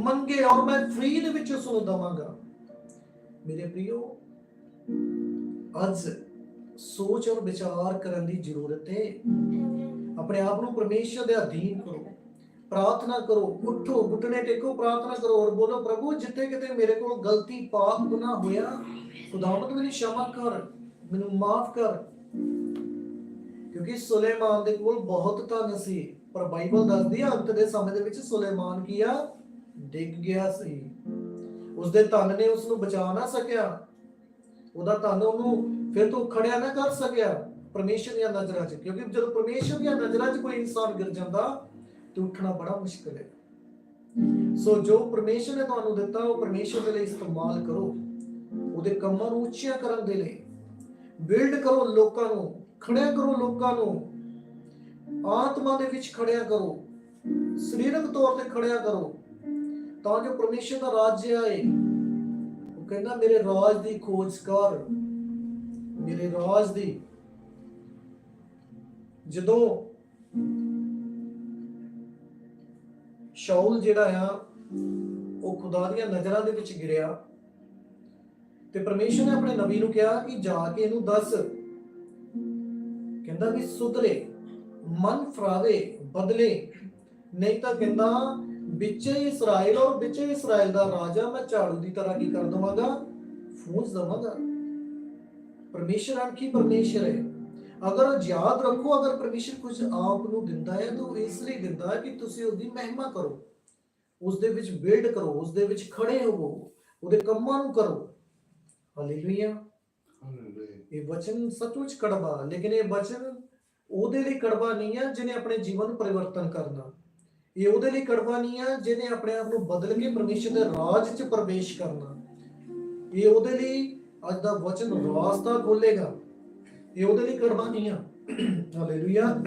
ਮੰਗੇ। ਔਰ ਮੈਂ ਫ੍ਰੀ ਦੇ ਵਿੱਚ ਉਸ ਨੂੰ ਦਵਾਂਗਾ। ਮੇਰੇ ਪ੍ਰਿਓ ਅੱਜ ਸੋਚ ਔਰ ਵਿਚਾਰ ਕਰਨ ਦੀ ਜ਼ਰੂਰਤ ਹੈ। ਆਪਣੇ ਆਪ ਨੂੰ ਪਰਮੇਸ਼ਰ ਦੇ ਅਧੀਨ ਕਰੋ। ਪ੍ਰਾਰਥਨਾ ਕਰੋ ਉੱਠੋ ਘੁਟਨੇ ਟੇਕੋ ਪ੍ਰਾਰਥਨਾ ਕਰੋ ਔਰ ਬੋਲੋ ਪ੍ਰਭੂ ਜਿੱਥੇ ਕਿਤੇ ਮੇਰੇ ਕੋਲ ਗਲਤੀ ਪਾਪ ਗੁਨਾਹ ਹੋਇਆ ਖੁਦਾਵੰਦ ਮੇਰੀ ਸ਼ਮਾ ਕਰ ਮੈਨੂੰ ਮਾਫ ਕਰ। ਕਿਉਂਕਿ ਸੁਲੇਮਾਨ ਦੇ ਕੋਲ ਬਹੁਤ ਧਨ ਸੀ ਪਰ ਬਾਈਬਲ ਦੱਸਦੀ ਹੈ ਅੰਤ ਦੇ ਸਮੇਂ ਦੇ ਵਿੱਚ ਸੁਲੇਮਾਨ ਕੀ ਆ? ਡਿੱਗ ਗਿਆ ਸੀ। ਉਸਦੇ ਧਨ ਨੇ ਉਸ ਨੂੰ ਬਚਾ ਨਾ ਸਕਿਆ। ਉਹਦਾ ਧਨ ਉਹਨੂੰ ਫਿਰ ਤੋਂ ਖੜਿਆ ਨਾ ਕਰ ਸਕਿਆ ਪਰਮੇਸ਼ਰ ਦੀਆਂ ਨਜ਼ਰਾਂ 'ਚ। ਕਿਉਂਕਿ ਜਦੋਂ ਪਰਮੇਸ਼ਰ ਦੀਆਂ ਨਜ਼ਰਾਂ 'ਚ ਕੋਈ ਇਨਸਾਨ ਗਿਰ ਜਾਂਦਾ ਤੇ ਉੱਠਣਾ ਬੜਾ ਮੁਸ਼ਕਲ ਹੈ। ਸੋ ਜੋ ਪਰਮੇਸ਼ਰ ਨੇ ਤੁਹਾਨੂੰ ਦਿੱਤਾ ਉਹ ਪਰਮੇਸ਼ਰ ਦੇ ਲਈ ਇਸਤੇਮਾਲ ਕਰੋ। ਉਹਦੇ ਕੰਮਾਂ ਨੂੰ ਉੱਚਿਆ ਕਰਨ ਦੇ ਲਈ। ਬਿਲਡ ਕਰੋ ਲੋਕਾਂ ਨੂੰ। ਖੜਿਆ ਕਰੋ ਲੋਕਾਂ ਨੂੰ। ਆਤਮਾ ਦੇ ਵਿੱਚ ਖੜਿਆ ਕਰੋ। ਸਰੀਰਕ ਤੌਰ ਤੇ ਖੜਿਆ ਕਰੋ। ਤਾਂ ਜੋ ਪਰਮੇਸ਼ਰ ਦਾ ਰਾਜ ਆਏ। ਉਹ ਕਹਿੰਦਾ, ਮੇਰੇ ਰਾਜ ਦੀ ਖੋਜ ਕਰ। ਮੇਰੇ ਰਾਜ ਦੀ। ਜਦੋਂ ਸ਼ਾਉਲ ਜਿਹੜਾ ਆ, ਉਹ ਖੁਦਾ ਦੀਆਂ ਨਜ਼ਰਾਂ ਦੇ ਵਿੱਚ ਗਿਰਿਆ ਤੇ ਪਰਮੇਸ਼ਰ ਨੇ ਆਪਣੇ ਨਬੀ ਨੂੰ ਕਿਹਾ ਕਿ ਜਾ ਕੇ ਇਹਨੂੰ ਦੱਸ। ਕਹਿੰਦਾ ਵੀ ਸੁਧਰੇ ਮਨ ਫਰਾਵੇ ਬਦਲੇ। ਨਹੀਂ ਤਾਂ ਕਹਿੰਦਾ ਵਿੱਚੇ ਇਸਰਾਇਲ ਔਰ ਵਿੱਚੇ ਇਸਰਾਇਲ ਦਾ ਰਾਜਾ ਮੈਂ ਝਾੜੂ ਦੀ ਤਰ੍ਹਾਂ ਕੀ ਕਰ ਦਵਾਂਗਾ? ਫੂਸ ਦਵਾਂਗਾ। ਪਰਮੇਸ਼ਰ ਆਖੀ ਪਰਮੇਸ਼ਰ ਹੈ। ਅਗਰ ਯਾਦ ਰੱਖੋ ਅਗਰ ਪਰਮੇਸ਼ਰ ਕੁਝ ਆਪ ਨੂੰ ਦਿੰਦਾ ਹੈ ਤਾਂ ਇਸ ਲਈ ਦਿੰਦਾ ਹੈ ਕਿ ਤੁਸੀਂ ਉਹਦੀ ਮਹਿਮਾ ਕਰੋ। ਉਸ ਦੇ ਵਿੱਚ ਬਿਲਡ ਕਰੋ ਉਸ ਦੇ ਵਿੱਚ ਖੜੇ ਹੋਵੋ ਉਹਦੇ ਕੰਮਾਂ ਨੂੰ ਕਰੋ। ਹਾਲੇਲੂਇਆ ਇਹ ਵਚਨ ਸੱਚਮੁੱਚ ਕੜਵਾ ਲੇਕਿਨ ਇਹ ਵਚਨ ਉਹਦੇ ਲਈ ਕੜਵਾ ਨਹੀਂ ਹੈ ਜਿਹਨੇ ਆਪਣੇ ਜੀਵਨ ਨੂੰ ਪਰਿਵਰਤਨ ਕਰਨਾ। ਇਹ ਉਹਦੇ ਲਈ ਕੜਵਾ ਨਹੀਂ ਹੈ ਜਿਹਨੇ ਆਪਣੇ ਆਪ ਨੂੰ ਬਦਲ ਕੇ ਪਰਮੇਸ਼ਰ ਦੇ ਰਾਜ 'ਚ ਪ੍ਰਵੇਸ਼ ਕਰਨਾ। ਇਹ ਉਹਦੇ ਲਈ ਅੱਜ ਦਾ ਵਚਨ ਰਾਸਤਾ ਖੋਲੇਗਾ। ਇਹ ਉਹਦੇ ਲਈ ਕੜਵਾ ਨਹੀਂ ਆ। ਹਾਲੇਲੂਇਆ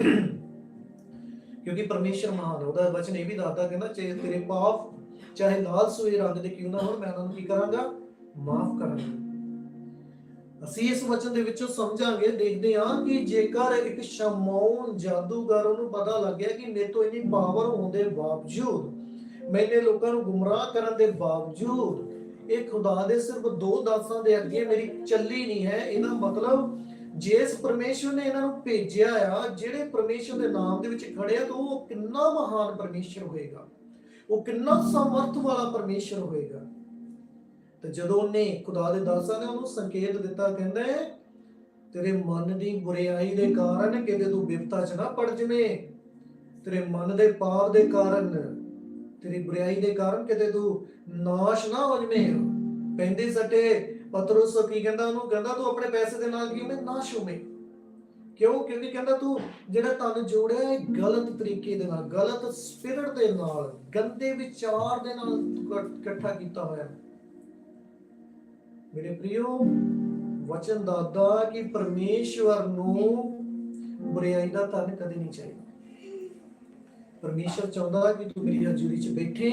ਕਿਉਂਕਿ ਪਰਮੇਸ਼ਰ ਮਹਾਨ ਹੈ ਉਹਦਾ ਵਚਨ ਇਹ ਵੀ ਦੱਸਦਾ ਕਹਿੰਦਾ ਚਾਹੇ ਤੇਰੇ ਪਾਪ ਚਾਹੇ ਲਾਲ ਸੂਏ ਰੰਗ ਦੇ ਕਿਉਂ ਨਾ ਹੋਣ, ਮੈਂ ਉਹਨਾਂ ਨੂੰ ਕੀ ਕਰਾਂਗਾ? ਮਾਫ ਕਰਾਂਗਾ। ਅਸੀਂ ਇਸ ਵਚਨ ਦੇ ਵਿੱਚੋਂ ਸਮਝਾਂਗੇ, ਦੇਖਦੇ ਹਾਂ ਕਿ ਜੇਕਰ ਇੱਕ ਸ਼ਮੌਨ ਜਾਦੂਗਰ ਉਹਨੂੰ ਪਤਾ ਲੱਗ ਕਿ ਮੇਰੇ ਤੋਂ ਇੰਨੀ ਪਾਵਰ ਹੋਣ ਦੇ ਬਾਵਜੂਦ, ਮੈਨੇ ਲੋਕਾਂ ਨੂੰ ਗੁੰਮਰਾਹ ਕਰਨ ਦੇ ਬਾਵਜੂਦ, ਇਹ ਖੁਦਾ ਦੇ ਸਿਰਫ ਦੋ ਦਾਸਾਂ ਦੇ ਅੱਗੇ ਮੇਰੀ ਚੱਲੀ ਨਹੀਂ ਹੈ, ਇਹਦਾ ਮਤਲਬ ਜਿਸ ਪਰਮੇਸ਼ਵਰ ਨੇ ਇਹਨਾਂ ਨੂੰ ਭੇਜਿਆ ਆ, ਜਿਹੜੇ ਪਰਮੇਸ਼ਵਰ ਦੇ ਨਾਮ ਦੇ ਵਿੱਚ ਖੜੇ ਆ, ਤਾਂ ਉਹ ਕਿੰਨਾ ਮਹਾਨ ਪਰਮੇਸ਼ਵਰ ਹੋਏਗਾ, ਉਹ ਕਿੰਨਾ ਸਮਰਥ ਵਾਲਾ ਪਰਮੇਸ਼ਵਰ ਹੋਏਗਾ। ਤੇ ਜਦੋਂ ਉਹਨੇ ਖੁਦਾ ਦੇ ਦਾਸਾਂ ਨੇ ਉਹਨੂੰ ਸੰਕੇਤ ਦਿੱਤਾ, ਕਹਿੰਦੇ ਤੇਰੇ ਮਨ ਦੀ ਬੁਰੀਾਈ ਦੇ ਕਾਰਨ ਕਿਤੇ ਤੂੰ ਬਿਪਤਾ 'ਚ ਨਾ ਪੜ ਜਵੇਂ। ਤੇਰੇ ਮਨ ਦੇ ਪਾਪ ਦੇ ਕਾਰਨ, ਤੇਰੀ ਬੁਰੀਾਈ ਦੇ ਕਾਰਨ ਕਿਤੇ ਤੂੰ ਨਾਸ਼ ਨਾ ਹੋ ਜਵੇਂ। ਪੈਂਦੇ ਸੱਟੇ, ਪਤਰਸ ਕੀ ਕਹਿੰਦਾ ਉਹਨੂੰ? ਕਹਿੰਦਾ, ਤੂੰ ਆਪਣੇ ਪੈਸੇ ਦੇ ਨਾਲ ਕੀ ਮੈਂ ਨਾਸ਼ ਹੋਵੇਂ? ਕਿਉਂ? ਕਿਉਂਕਿ ਕਹਿੰਦਾ, ਤੂੰ ਜਿਹੜਾ ਤਨ ਜੋੜਿਆ ਹੈ, ਗਲਤ ਤਰੀਕੇ ਦੇ ਨਾਲ, ਗਲਤ ਸਪਿਰਿਟ ਦੇ ਨਾਲ, ਗੰਦੇ ਵਿਚਾਰ ਦੇ ਨਾਲ ਇਕੱਠਾ ਕੀਤਾ ਹੋਇਆ ਮੇਰੇ ਪ੍ਰਿਓ ਵਚਨ ਦਾਦਾ ਕਿ ਪਰਮੇਸ਼ਵਰ ਨੂੰ ਬੁਰਾਈ ਦਾ ਤਨ ਕਦੇ ਨਹੀਂ ਚਾਹੀਦਾ। ਪਰਮੇਸ਼ਵਰ ਚਾਹੁੰਦਾ ਕਿ ਤੂੰ ਮੇਰੀ ਹਜ਼ੂਰੀ 'ਚ ਬੈਠੇ,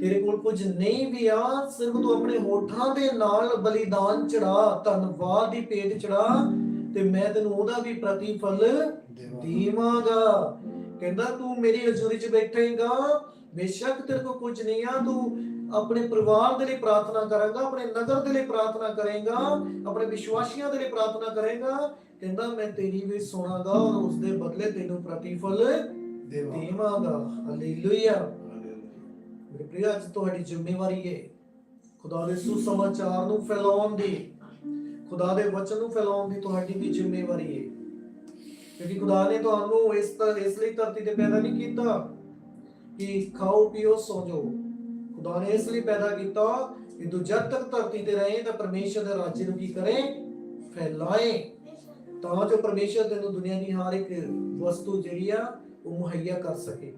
ਤੇਰੇ ਕੋਲ ਕੁਝ ਨਹੀਂ ਵੀ ਆ, ਸਿਰਫ ਤੂੰ ਆਪਣੇ ਹੋਠਾਂ ਦੇ ਨਾਲ ਬਲੀਦਾਨ ਚੜਾ, ਧੰਨਵਾਦ ਦੀ ਭੇਟ ਚੜਾ, ਤੇ ਮੈਂ ਤੈਨੂੰ ਉਹਦਾ ਵੀ ਪ੍ਰਤੀਫਲ ਦੇਵਾਂਗਾ। ਕਹਿੰਦਾ, ਤੂੰ ਮੇਰੀ ਹਜ਼ੂਰੀ 'ਚ ਬੈਠੇਗਾ, ਬੇਸ਼ੱਕ ਤੇਰੇ ਕੋਲ ਕੁਝ ਨਹੀਂ ਆ, ਤੂੰ ਆਪਣੇ ਪਰਿਵਾਰ ਦੇ ਲਈ ਪ੍ਰਾਰਥਨਾ ਕਰਾਂਗਾ ਆਪਣੇ ਨਗਰ ਦੇ ਲਈ ਪ੍ਰਾਰਥਨਾ ਕਰੇਗਾ ਆਪਣੇ ਵਿਸ਼ਵਾਸੀਆਂ ਦੇ ਲਈ ਪ੍ਰਾਰਥਨਾ ਕਰੇਗਾ ਕਹਿੰਦਾ ਮੈਂ ਤੇਰੀ ਵੀ ਸੁਣਾਗਾ ਔਰ ਉਸ ਦੇ ਬਦਲੇ ਤੈਨੂੰ ਪ੍ਰਤੀਫਲ ਦੇਵਾਂਗਾ। ਹਾਲੇਲੂਇਆ ਮੇਰੇ ਪ੍ਰਿਆ ਅੱਜ ਤੁਹਾਡੀ ਜ਼ਿੰਮੇਵਾਰੀ ਹੈ ਖੁਦਾ ਦੇ ਸੁਸਮਾਚਾਰ ਨੂੰ ਫੈਲਾਉਣ ਦੀ ਖੁਦਾ ਦੇ ਵਚਨ ਨੂੰ ਫੈਲਾਉਣ ਦੀ ਤੁਹਾਡੀ ਵੀ ਜ਼ਿੰਮੇਵਾਰੀ ਹੈ ਕਿਉਂਕਿ ਖੁਦਾ ਨੇ ਤੁਹਾਨੂੰ ਇਸ ਇਸ ਲਈ ਧਰਤੀ ਤੇ ਪੈਦਾ ਨਹੀਂ ਕੀਤਾ ਕਿ ਖਾਓ ਪੀਓ ਸੋ ਜਾਓ। ਖੁਦਾ ਇਸ ਲਈ ਪੈਦਾ ਕੀਤਾ ਕਿ ਤੂੰ ਜਦ ਤੱਕ ਧਰਤੀ ਤੇ ਰਹੇ ਤਾਂ ਪਰਮੇਸ਼ਰ ਦੇ ਰਾਜ ਨੂੰ ਕੀ ਕਰੇ? ਫੈਲਾਏ। ਤਾਂ ਜੋ ਪਰਮੇਸ਼ਰ ਤੈਨੂੰ ਦੁਨੀਆ ਦੀ ਹਰ ਇੱਕ ਵਸਤੂ ਜਿਹੜੀ ਆ, ਉਹ ਮੁਹੱਈਆ ਕਰ ਸਕੇ।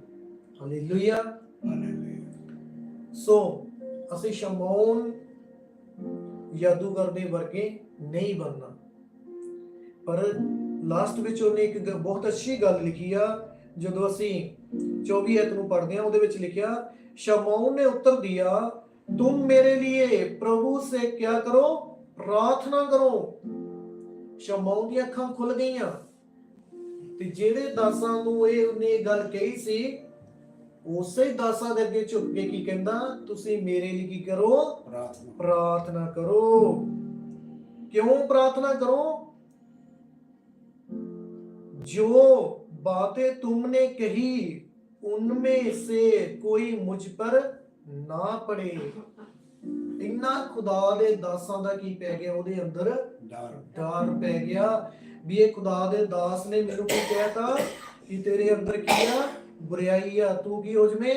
ਹਾਲੇਲੂਇਆ ਸੋ ਅਸੀਂ ਸ਼ਮੌਨ ਜਾਦੂਗਰ ਦੇ ਵਰਗੇ ਨਹੀਂ ਬਣਨਾ। ਪਰ ਲਾਸਟ ਵਿੱਚ ਉਹਨੇ ਇੱਕ ਬਹੁਤ ਅੱਛੀ ਗੱਲ ਲਿਖੀ ਆ। ਜਦੋਂ ਅਸੀਂ 24 ਐਤ ਨੂੰ ਪੜ੍ਹਦੇ ਹਾਂ, ਉਹਦੇ ਵਿੱਚ ਲਿਖਿਆ ਸ਼ਮੌਨ ਨੇ ਉੱਤਰ ਦਿਆ तुम मेरे लिए प्रभु से क्या करो प्रार्थना करो ਸ਼ਮੌਨ ਦੀਆਂ ਅੱਖਾਂ ਖੁੱਲ ਗਈਆਂ ਤੇ ਜਿਹੜੇ ਦਾਸਾਂ ਨੂੰ ਇਹ ਉਹਨੇ ਇਹ ਗੱਲ ਕਹੀ ਸੀ ਉਸੇ ਦਾਸਾਂ ਦੇ ਅੱਗੇ ਝੁਕ ਕੇ ਕੀ ਕਹਿੰਦਾ ਤੁਸੀਂ ਮੇਰੇ ਲਈ ਕੀ ਕਰੋ ਪ੍ਰਾਰਥਨਾ प्रार्थना करो क्यों प्रार्थना करो जो बातें तुमने कही उनमें से कोई मुझ पर ना पड़े ਇੰਨਾ ਖੁਦਾ ਦੇ ਦਾਸਾਂ ਦਾ ਕੀ ਪੈ ਗਿਆ ਉਹਦੇ ਅੰਦਰ ਡਰ ਡਰ ਪੈ ਗਿਆ ਵੀ ਇਹ ਖੁਦਾ ਦੇ ਦਾਸ ਨੇ ਮੈਨੂੰ ਕੀ ਕਹਿਤਾ ਕਿ ਤੇਰੇ ਅੰਦਰ ਕੀ ਆ ਬੁਰਾਈ ਆ ਤੂੰ ਕੀ ਹੋ ਜਵੇਂ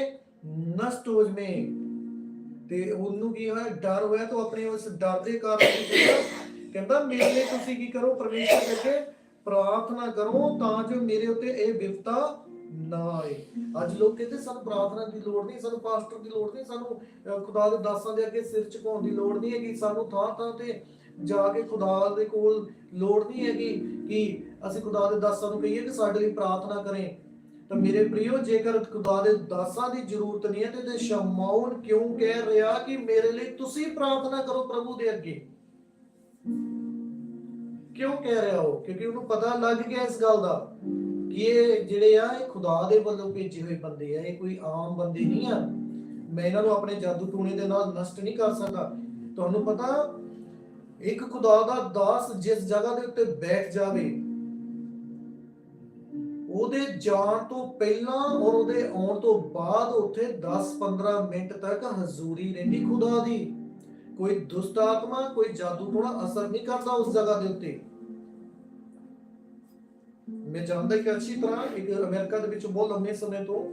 ਨਸ਼ਟ ਹੋ ਜਵੇਂ ਤੇ ਉਹਨੂੰ ਕੀ ਹੋਇਆ ਡਰ ਹੋਇਆ ਤਾਂ ਆਪਣੇ ਉਸ ਡਰ ਦੇ ਕਾਰਨ ਕੀ ਕੀਤਾ? ਕਹਿੰਦਾ ਮੇਰੇ ਲਈ ਤੁਸੀਂ ਕੀ ਕਰੋ ਪਰਮੇਸ਼ਰ ਦੇ ਅੱਗੇ ਪ੍ਰਾਰਥਨਾ ਕਰੋ ਤਾਂ ਜੋ ਮੇਰੇ ਉੱਤੇ ਇਹ ਵਿਪਤਾ ਨਾ ਆਏ। ਅੱਜ ਲੋਕ ਕਹਿੰਦੇ ਸਾਨੂੰ ਪ੍ਰਾਰਥਨਾ ਦੀ ਲੋੜ ਨਹੀਂ ਸਾਨੂੰ ਪਾਸਟਰ ਦੀ ਲੋੜ ਨਹੀਂ ਸਾਨੂੰ ਅਹ, ਖੁਦਾ ਦੇ ਦਾਸਾਂ ਦੇ ਅੱਗੇ ਸਿਰ ਝੁਕਾਉਣ ਦੀ ਲੋੜ ਨਹੀਂ ਹੈਗੀ। ਸਾਨੂੰ ਥਾਂ ਥਾਂ ਤੇ ਜਾ ਕੇ ਖੁਦਾ ਦੇ ਕੋਲ ਲੋੜ ਨਹੀਂ ਹੈਗੀ ਕਿ ਅਸੀਂ ਖੁਦਾ ਦੇ ਦਾਸਾਂ ਨੂੰ ਕਹੀਏ ਕਿ ਸਾਡੇ ਲਈ ਪ੍ਰਾਰਥਨਾ ਕਰੇ। ਤਾਂ ਮੇਰੇ ਪ੍ਰਿਓ ਜੇਕਰ ਖੁਦਾ ਦੇ ਦਾਸਾਂ ਦੀ ਜ਼ਰੂਰਤ ਨਹੀਂ ਹੈ ਤੇ ਤੇ ਸ਼ਮਾਉਨ ਕਿਉਂ ਕਹਿ ਰਿਹਾ ਕਿ ਮੇਰੇ ਲਈ ਤੁਸੀਂ ਪ੍ਰਾਰਥਨਾ ਕਰੋ ਪ੍ਰਭੂ ਦੇ ਅੱਗੇ? ਕਿਉਂ ਕਹਿ ਰਿਹਾ ਉਹ? ਕਿਉਂਕਿ ਉਹਨੂੰ ਪਤਾ ਲੱਗ ਗਿਆ ਇਸ ਗੱਲ ਦਾ। ਇਹ ਜਿਹੜੇ ਆ, ਇਹ ਖੁਦਾ ਦੇ ਵੱਲੋਂ ਭੇਜੇ ਹੋਏ ਬੰਦੇ ਆ, ਇਹ ਕੋਈ ਆਮ ਬੰਦੇ ਨਹੀਂ ਆ। ਮੈਂ ਇਹਨਾਂ ਨੂੰ ਆਪਣੇ ਜਾਦੂ ਟੂਣੇ ਦੇ ਨਾਲ ਨਸ਼ਟ ਨਹੀਂ ਕਰ ਸਕਦਾ। ਤੁਹਾਨੂੰ ਪਤਾ, ਇੱਕ ਖੁਦਾ ਦਾ ਦਾਸ ਜਿਸ ਜਗ੍ਹਾ ਦੇ ਉੱਤੇ ਬੈਠ ਜਾਵੇ, ਉਹਦੇ ਜਾਣ ਤੋਂ ਪਹਿਲਾਂ ਔਰ ਉਹਦੇ ਆਉਣ ਤੋਂ ਬਾਅਦ ਉੱਥੇ 10-15 ਮਿੰਟ ਤੱਕ ਹਜ਼ੂਰੀ ਰਹਿੰਦੀ ਖੁਦਾ ਦੀ। ਕੋਈ ਦੁਸ਼ਟ ਆਤਮਾ, ਕੋਈ ਜਾਦੂ ਟੋਣਾ ਅਸਰ ਨਹੀਂ ਕਰਦਾ ਉਸ ਜਗ੍ਹਾ ਦੇ ਉੱਤੇ। ਮੈਂ ਜਾਣਦਾ ਕਿ ਅੱਛੀ ਤਰ੍ਹਾਂ ਇੱਕ ਅਮਰੀਕਾ ਦੇ ਵਿੱਚ ਬਹੁਤ ਲੰਮੇ ਸਮੇਂ ਤੋਂ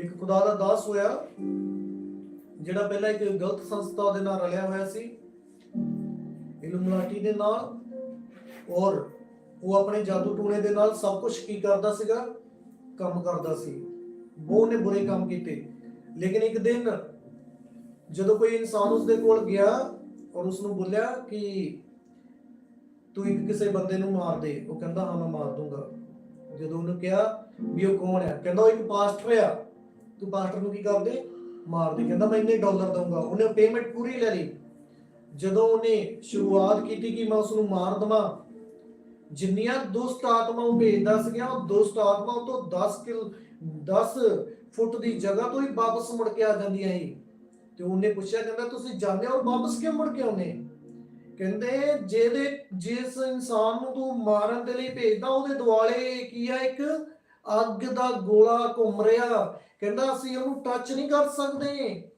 ਇੱਕ ਖੁਦਾ ਦਾ ਦਾਸ ਹੋਇਆ, ਜਿਹੜਾ ਪਹਿਲਾਂ ਇੱਕ ਗਲਤ ਸੰਸਥਾ ਦੇ ਨਾਲ ਰਲਿਆ ਹੋਇਆ ਸੀ। ਇਲੂਮਨਾਟੀ ਦੇ ਨਾਲ ਔਰ ਉਹ ਆਪਣੇ ਜਾਦੂ ਟੂਣੇ ਦੇ ਨਾਲ ਸਭ ਕੁਝ ਕੀ ਕਰਦਾ ਸੀਗਾ? ਕੰਮ ਕਰਦਾ ਸੀ। ਬਹੁਤ ਨੇ ਬੁਰੇ ਕੰਮ ਕੀਤੇ। ਲੇਕਿਨ ਇੱਕ ਦਿਨ ਜਦੋਂ ਕੋਈ ਇਨਸਾਨ ਉਸ ਦੇ ਕੋਲ ਗਿਆ ਔਰ ਉਸ ਨੂੰ ਬੋਲਿਆ ਕਿ ਤੂੰ ਇੱਕ ਕਿਸੇ ਬੰਦੇ ਨੂੰ ਮਾਰ ਦੇ। ਉਹ ਕਹਿੰਦਾ, ਹਾਂ, ਮੈਂ ਮਾਰ ਦੂੰਗਾ। ਜਦੋਂ ਉਹਨੂੰ ਕਿਹਾ ਵੀ ਉਹ ਕੌਣ ਹੈ, ਕਹਿੰਦਾ, ਉਹ ਇੱਕ ਪਾਸਟਰ ਆ। ਤੂੰ ਪਾਸਟਰ ਨੂੰ ਕੀ ਕਰ ਮਾਰ ਦੇ। ਕਹਿੰਦਾ, ਮੈਂ ਇੰਨੇ ਡਾਲਰ ਦਊਂਗਾ। ਉਹਨੇ ਪੇਮੈਂਟ ਪੂਰੀ ਲੈ ਲਈ। ਜਦੋਂ ਉਹਨੇ ਸ਼ੁਰੂਆਤ ਕੀਤੀ ਕਿ ਮੈਂ ਉਸ ਨੂੰ ਮਾਰ ਦਵਾਂ, ਜਿੰਨੀਆਂ ਦੁਸ਼ਟ ਆਤਮਾ ਉਹ ਭੇਜਦਾ ਸੀਗਾ ਉਹ ਦੁਸ਼ਟ ਆਤਮਾ ਉਹ ਤੋਂ 10 ਕਿਲ 10 ਫੁੱਟ ਦੀ ਜਗ੍ਹਾ ਤੋਂ ਹੀ ਵਾਪਸ ਮੁੜ ਕੇ ਆ ਜਾਂਦੀਆਂ ਸੀ। ਤੇ ਉਹਨੇ ਪੁੱਛਿਆ, ਕਹਿੰਦਾ, ਤੁਸੀਂ ਜਾਂਦੇ ਹੋ ਵਾਪਸ ਕਿਉਂ ਮੁੜ ਕੇ ਆਉਂਦੇ? ਕਹਿੰਦੇ ਜਿਹਦੇ, ਜਿਸ ਇਨਸਾਨ ਨੂੰ ਤੂੰ ਮਾਰਨ ਦੇ ਲਈ ਭੇਜਦਾ, ਉਹਦੇ ਦੁਆਲੇ ਕੀ ਆ ਇੱਕ? ਅੱਗ ਦਾ ਗੋਲਾ ਘੁੰਮ ਰਿਹਾ। ਕਹਿੰਦਾ ਅਸੀਂ ਉਹਨੂੰ ਟੱਚ ਨਹੀਂ ਕਰ ਸਕਦੇ।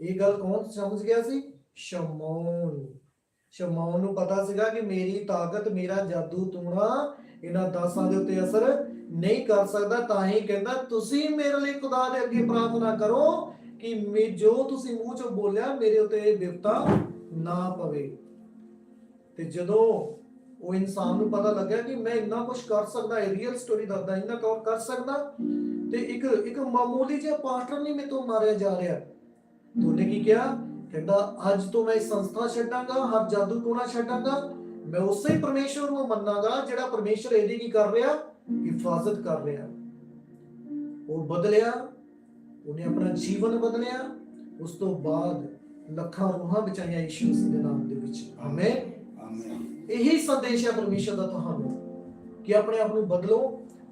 ਇਹ ਗੱਲ ਕੌਣ ਸਮਝ ਗਿਆ ਸੀ? ਸ਼ਮੌਨ। ਸ਼ਮੌਨ ਨੂੰ ਪਤਾ ਸੀਗਾ ਕਿ ਮੇਰੀ ਤਾਕਤ, ਮੇਰਾ ਜਾਦੂ ਟੂਣਾ ਇਹਨਾਂ ਦਾਸਾਂ ਦੇ ਉੱਤੇ ਅਸਰ ਨਹੀਂ ਕਰ ਸਕਦਾ। ਤਾਂ ਹੀ ਕਹਿੰਦਾ, ਤੁਸੀਂ ਮੇਰੇ ਲਈ ਖੁਦਾ ਦੇ ਅੱਗੇ ਪ੍ਰਾਰਥਨਾ ਕਰੋ ਕਿ ਜੋ ਤੁਸੀਂ ਮੂੰਹ ਚੋਂ ਬੋਲਿਆ, ਮੇਰੇ ਉੱਤੇ ਇਹ ਵਿਪਤਾ ਨਾ ਪਵੇ। ਤੇ ਜਦੋਂ ਉਹ ਇਨਸਾਨ ਨੂੰ ਪਤਾ ਲੱਗਿਆ ਕਿ ਮੈਂ ਇੰਨਾ ਕੁਝ ਕਰ ਸਕਦਾ, ਇਹ ਰੀਅਲ ਸਟੋਰੀ ਦੱਸਦਾ, ਇੰਨਾ ਕੌਰ ਕਰ ਸਕਦਾ, ਤੇ ਇੱਕ ਇੱਕ ਮਾਮੂਲੀ ਜਿਹਾ ਪਾਸਟਰ ਨਹੀਂ ਮੇਰੇ ਮਾਰਿਆ ਜਾ ਰਿਹਾ। ਤੇ ਉਹਨੇ ਕੀ ਕਿਹਾ? ਕਹਿੰਦਾ, ਅੱਜ ਤੋਂ ਮੈਂ ਇਸ ਸੰਸਥਾ ਛੱਡਾਂਗਾ, ਹਰ ਜਾਦੂ ਟੋਣਾ ਛੱਡਾਂਗਾ। ਮੈਂ ਉਸੇ ਪਰਮੇਸ਼ਵਰ ਨੂੰ ਮੰਨਾਂਗਾ, ਜਿਹੜਾ ਪਰਮੇਸ਼ਵਰ ਇਹਦੀ ਕੀ ਕਰ ਰਿਹਾ? ਹਿਫਾਜ਼ਤ ਕਰ ਰਿਹਾ। ਉਹ ਬਦਲਿਆ, ਉਹਨੇ ਆਪਣਾ ਜੀਵਨ ਬਦਲਿਆ। ਉਸ ਤੋਂ ਬਾਅਦ ਲੱਖਾਂ ਰੂਹਾਂ ਬਚਾਈਆਂ ਯਿਸੂ ਮਸੀਹ ਦੇ ਨਾਮ ਦੇ ਵਿੱਚ। ਆਮੇਨ ਆਮੇਨ ਇਹੀ ਸੰਦੇਸ਼ ਹੈ ਪਰਮੇਸ਼ਰ ਦਾ ਤੁਹਾਨੂੰ ਕਿ ਆਪਣੇ ਆਪ ਨੂੰ ਬਦਲੋ।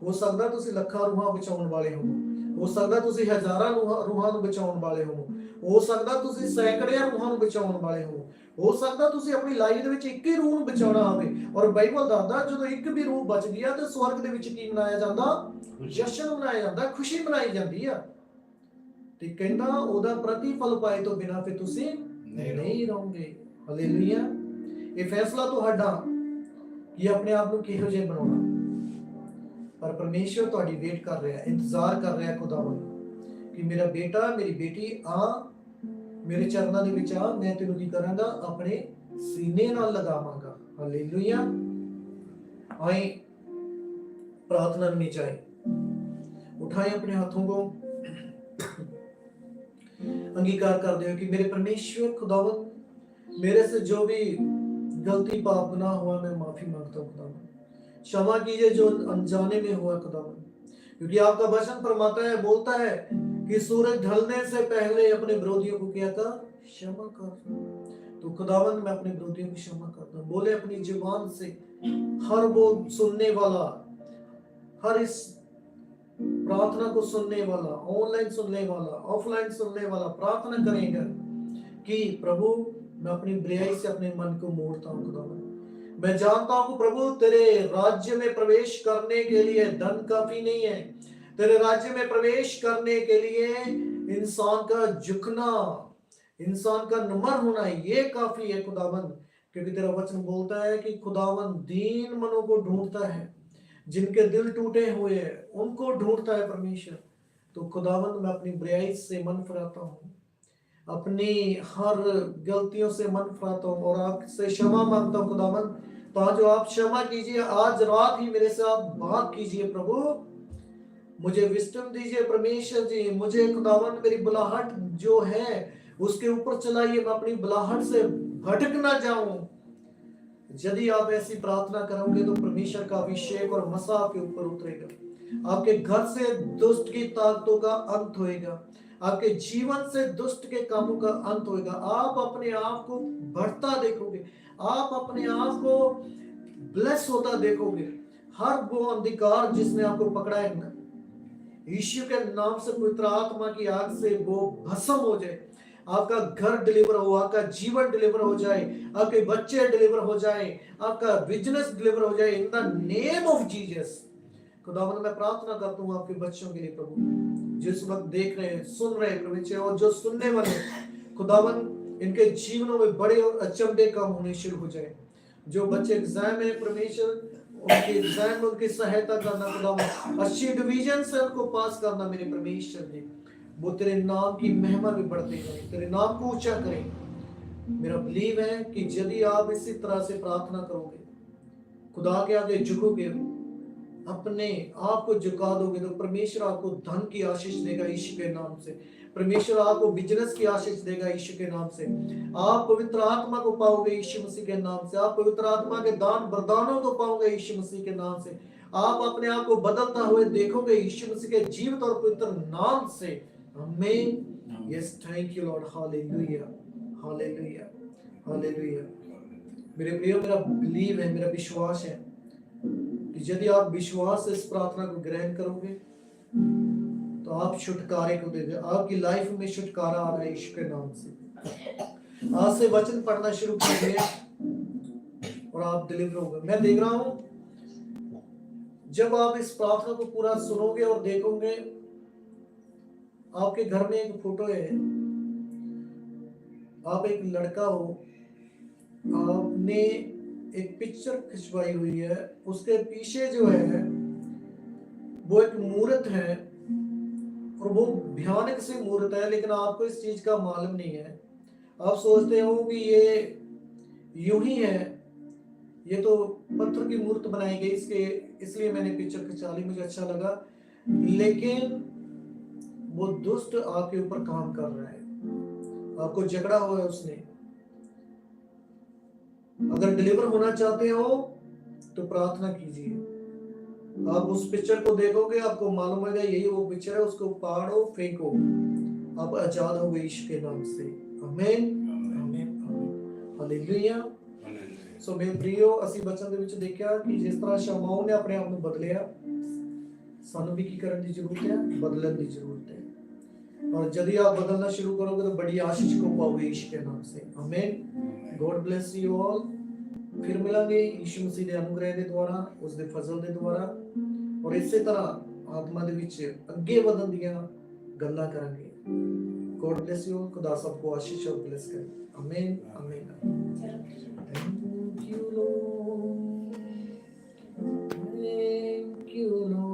ਹੋ ਸਕਦਾ ਤੁਸੀਂ ਲੱਖਾਂ ਰੂਹਾਂ ਬਚਾਉਣ ਵਾਲੇ ਹੋ। ਹੋ ਸਕਦਾ ਤੁਸੀਂ ਹਜ਼ਾਰਾਂ ਰੂਹਾਂ ਨੂੰ ਬਚਾਉਣ ਵਾਲੇ ਹੋ। ਹੋ ਸਕਦਾ ਤੁਸੀਂ ਸੈਂਕੜਿਆਂ ਰੂਹਾਂ ਨੂੰ ਬਚਾਉਣ ਵਾਲੇ ਹੋ। ਹੋ ਸਕਦਾ ਤੁਸੀਂ ਆਪਣੀ ਲਾਈਫ ਦੇ ਵਿੱਚ ਇੱਕ ਹੀ ਰੂਹ ਨੂੰ ਬਚਾਉਣਾ ਹੋਵੇ ਔਰ ਬਾਈਬਲ ਦੱਸਦਾ ਜਦੋਂ ਇੱਕ ਵੀ ਰੂਹ ਬਚ ਗਿਆ ਤੇ ਸਵਰਗ ਦੇ ਵਿੱਚ ਕੀ ਮਨਾਇਆ ਜਾਂਦਾ? ਜਸ਼ਨ ਮਨਾਇਆ ਜਾਂਦਾ ਖੁਸ਼ੀ ਮਨਾਈ ਜਾਂਦੀ ਆ। ਤੇ ਕਹਿੰਦਾ ਉਹਦਾ ਪ੍ਰਤੀਫਲ ਪਾਏ ਤੋਂ ਬਿਨਾ ਫਿਰ ਤੁਸੀਂ ਨਹੀਂ ਨਹੀਂ ਰਹੋਗੇ ਹਾਲੇਲੂਇਆ ਇਹ ਫੈਸਲਾ ਤੁਹਾਡਾ ਕਿ ਆਪਣੇ ਆਪ ਨੂੰ ਕਿਹੋ ਜਿਹਾ ਬਣਾਉਣਾ ਪਰ ਪਰਮੇਸ਼ਵਰ ਤੁਹਾਡੀ ਵੇਟ ਕਰ ਰਿਹਾ ਇੰਤਜ਼ਾਰ ਕਰ ਰਿਹਾ ਖੁਦਾਵੰ ਕਿ ਮੇਰਾ ਬੇਟਾ ਮੇਰੀ ਬੇਟੀ ਆ ਮੇਰੇ ਚਰਨਾਂ ਦੇ ਵਿੱਚ ਆ ਮੈਂ ਤੈਨੂੰ ਕੀ ਕਰਾਂਗਾ ਆਪਣੇ ਸੀਨੇ ਨਾਲ ਲਗਾਵਾਂਗਾ ਹਾਲੇਲੂਇਆ ਆਏ प्रार्थना में जाए उठाए अपने हाथों को अंगीकार कर दे कि मेरे परमेश्वर खुदावत मेरे से जो भी गलती पाप गुनाह हुआ मैं माफ़ी माँगता हूँ खुदावन क्षमा कीजिए जो अनजाने में हुआ खुदावन क्योंकि आपका वचन फरमाता है बोलता है कि सूरज ढलने से पहले अपने विरोधियों को क्या कर क्षमा कर तो खुदावन मैं अपने विरोधियों की क्षमा करता हूँ बोले अपनी ज़ुबान से हर वो सुनने वाला हर इस प्रार्थना को सुनने वाला ऑनलाइन सुनने वाला ऑफलाइन सुनने वाला प्रार्थना करेगा कि प्रभु, मैं अपनी बुराई से अपने मन को मोड़ता हूँ खुदावन मैं। जानता हूँ प्रभु, तेरे राज्य में प्रवेश करने के लिए धन काफ़ी नहीं है। तेरे राज्य में प्रवेश करने के लिए इंसान का झुकना, इंसान का नमर होना ये काफ़ी है खुदावन क्योंकि तेरा वचन बोलता है कि खुदावन दीन मनों को ढूंढता है। जिनके दिल टूटे हुए हैं, उनको ढूंढता है परमेश्वर। तो खुदावन मैं अपनी बुराई से मन फिराता हूँ। अपनी हर गलतियों से मन फिराता हूँ और आपसे क्षमा माँगता हूँ खुदावन तो जो आप क्षमा कीजिए, आज रात ही मेरे से आप बात कीजिए, प्रभु। मुझे विस्टम दीजिए, परमेश्वर जी। मुझे खुदावन मेरी बुलाहट जो है, उसके ऊपर चलाइए। मैं अपनी बुलाहट से भटक ना जाऊँ। यदि आप ऐसी प्रार्थना करोगे तो परमेश्वर का अभिषेक और मसा आपके ऊपर उतरेगा। आपके घर से दुष्ट की ताकतों का अंत होएगा। आपके जीवन से दुष्ट के कामों का अंत होएगा। आप अपने आप को बढ़ता देखोगे। आप अपने आप को ब्लेस होता देखोगे। हर वो अंधकार जिसने आपको पकड़ा है ना, यीशु के नाम से पवित्र आत्मा की आग से वो भस्म हो जाए। आपका घर डिलीवर हो, आपका जीवन डिलीवर हो जाए, आपके बच्चे डिलीवर हो जाए, आपका बिज़नेस डिलीवर हो जाए in the name of Jesus खुदावन मैं प्रार्थना करता हूँ आपके बच्चों के लिए प्रभु। जिस वक्त देख रहे हैं, सुन रहे हैं प्रभु और जो सुनने वाले खुदावन इनके जीवनों में बड़े और अचंभे काम होने शुरू हो जाए। जो बच्चे एग्ज़ाम में परमेश्वर, उनके एग्ज़ाम में उनकी सहायता करना खुदावन अच्छी डिवीज़न से उनको पास करना मेरे परमेश्वर ने। वो तेरे नाम की महिमा में बढ़ते करें तेरे नाम को ऊँचा करें। मेरा बिलीव है कि यदि आप इसी तरह से प्रार्थना करोगे खुदा के आगे झुकोगे अपने आप को झुका दोगे तो परमेश्वर आपको धन की आशीष देगा यीशु के नाम से। परमेश्वर आपको बिज़नेस की आशीष देगा यीशु के नाम से। आप पवित्र आत्मा को पाओगे यीशु मसीह के नाम से। आप पवित्र आत्मा के दान वरदानों को पाओगे यीशु मसीह के नाम से। आप अपने आप को बदलता हुए देखोगे यीशु मसीह के जीवित और पवित्र नाम से। आमीन yes thank you lord hallelujah hallelujah hallelujah मेरे प्रियो मेरा बिलीव है मेरा विश्वास है कि यदि आप विश्वास से इस प्रार्थना को ग्रहण करोगे तो आप छुटकारे को देंगे आपकी लाइफ में छुटकारा आ रहा है यीशु के नाम से। आज से वचन पढ़ना शुरू कीजिए और आप डिलीवर होंगे। मैं देख रहा हूँ जब आप इस प्रार्थना को पूरा सुनोगे और देखोगे आपके घर में एक फ़ोटो है। आप एक लड़का हो। आपने एक पिक्चर खिंचवाई हुई है। उसके पीछे जो है, वो एक मूर्त है और वो भयानक सी मूर्त है, लेकिन आपको इस चीज़ का मालूम नहीं है। आप सोचते हो कि ये यूँ ही है। ये तो पत्थर की मूर्त बनाई गई, इसके, इसलिए मैंने पिक्चर खिंचा ली, मुझे अच्छा लगा। लेकिन वो दुष्ट आपके ऊपर काम कर रहा है। आपको झगड़ा हुआ है उसने। अगर डिलीवर होना चाहते हो तो प्रार्थना कीजिए। आप उस पिक्चर को देखोगे आपको मालूम होगा यही वो पिक्चर है उसको पाड़ो फेंको। आप आज़ाद हो गए ईश्वर के नाम से। अमेन हालेलुया सो मेरे प्रियो ਪ੍ਰਿਓ ਅਸੀਂ ਬਚਨ ਦੇ ਵਿੱਚ ਦੇਖਿਆ ਕਿ ਜਿਸ ਤਰ੍ਹਾਂ ਸ਼ਮਾਉ ਨੇ ਆਪਣੇ ਆਪ ਨੂੰ ਬਦਲਿਆ ਸਾਨੂੰ ਵੀ ਕੀ ਕਰਨ ਦੀ ਜ਼ਰੂਰਤ ਹੈ? ਬਦਲਣ ਦੀ ਜ਼ਰੂਰਤ है और यदि आप बदलना शुरू करोगे तो बड़ी आशीष को पाओगे ईश्व के नाम से हमें गॉड ब्लेस यू ऑल ਫਿਰ ਮਿਲਾਂਗੇ ਯਿਸੂ ਮਸੀਹ ਦੇ ਅਨੁਗ੍ਰਹਿ ਦੇ ਦੁਆਰਾ, ਉਸ ਦੇ ਫਜ਼ਲ ਦੇ ਦੁਆਰਾ। ਔਰ ਇਸੇ ਤਰ੍ਹਾਂ ਆਤਮਾ ਦੇ ਵਿੱਚ ਅੱਗੇ ਵਧਣ ਦੀਆਂ ਗੱਲਾਂ ਕਰਾਂਗੇ। ਗੋਡ ਬlesਸ ਯੂ ਖੁਦਾ ਸਭ ਕੋ ਆਸ਼ੀਸ਼ ਔਰ ਬlesਸ ਕਰੇ। Amen amen thank you lord thank you lord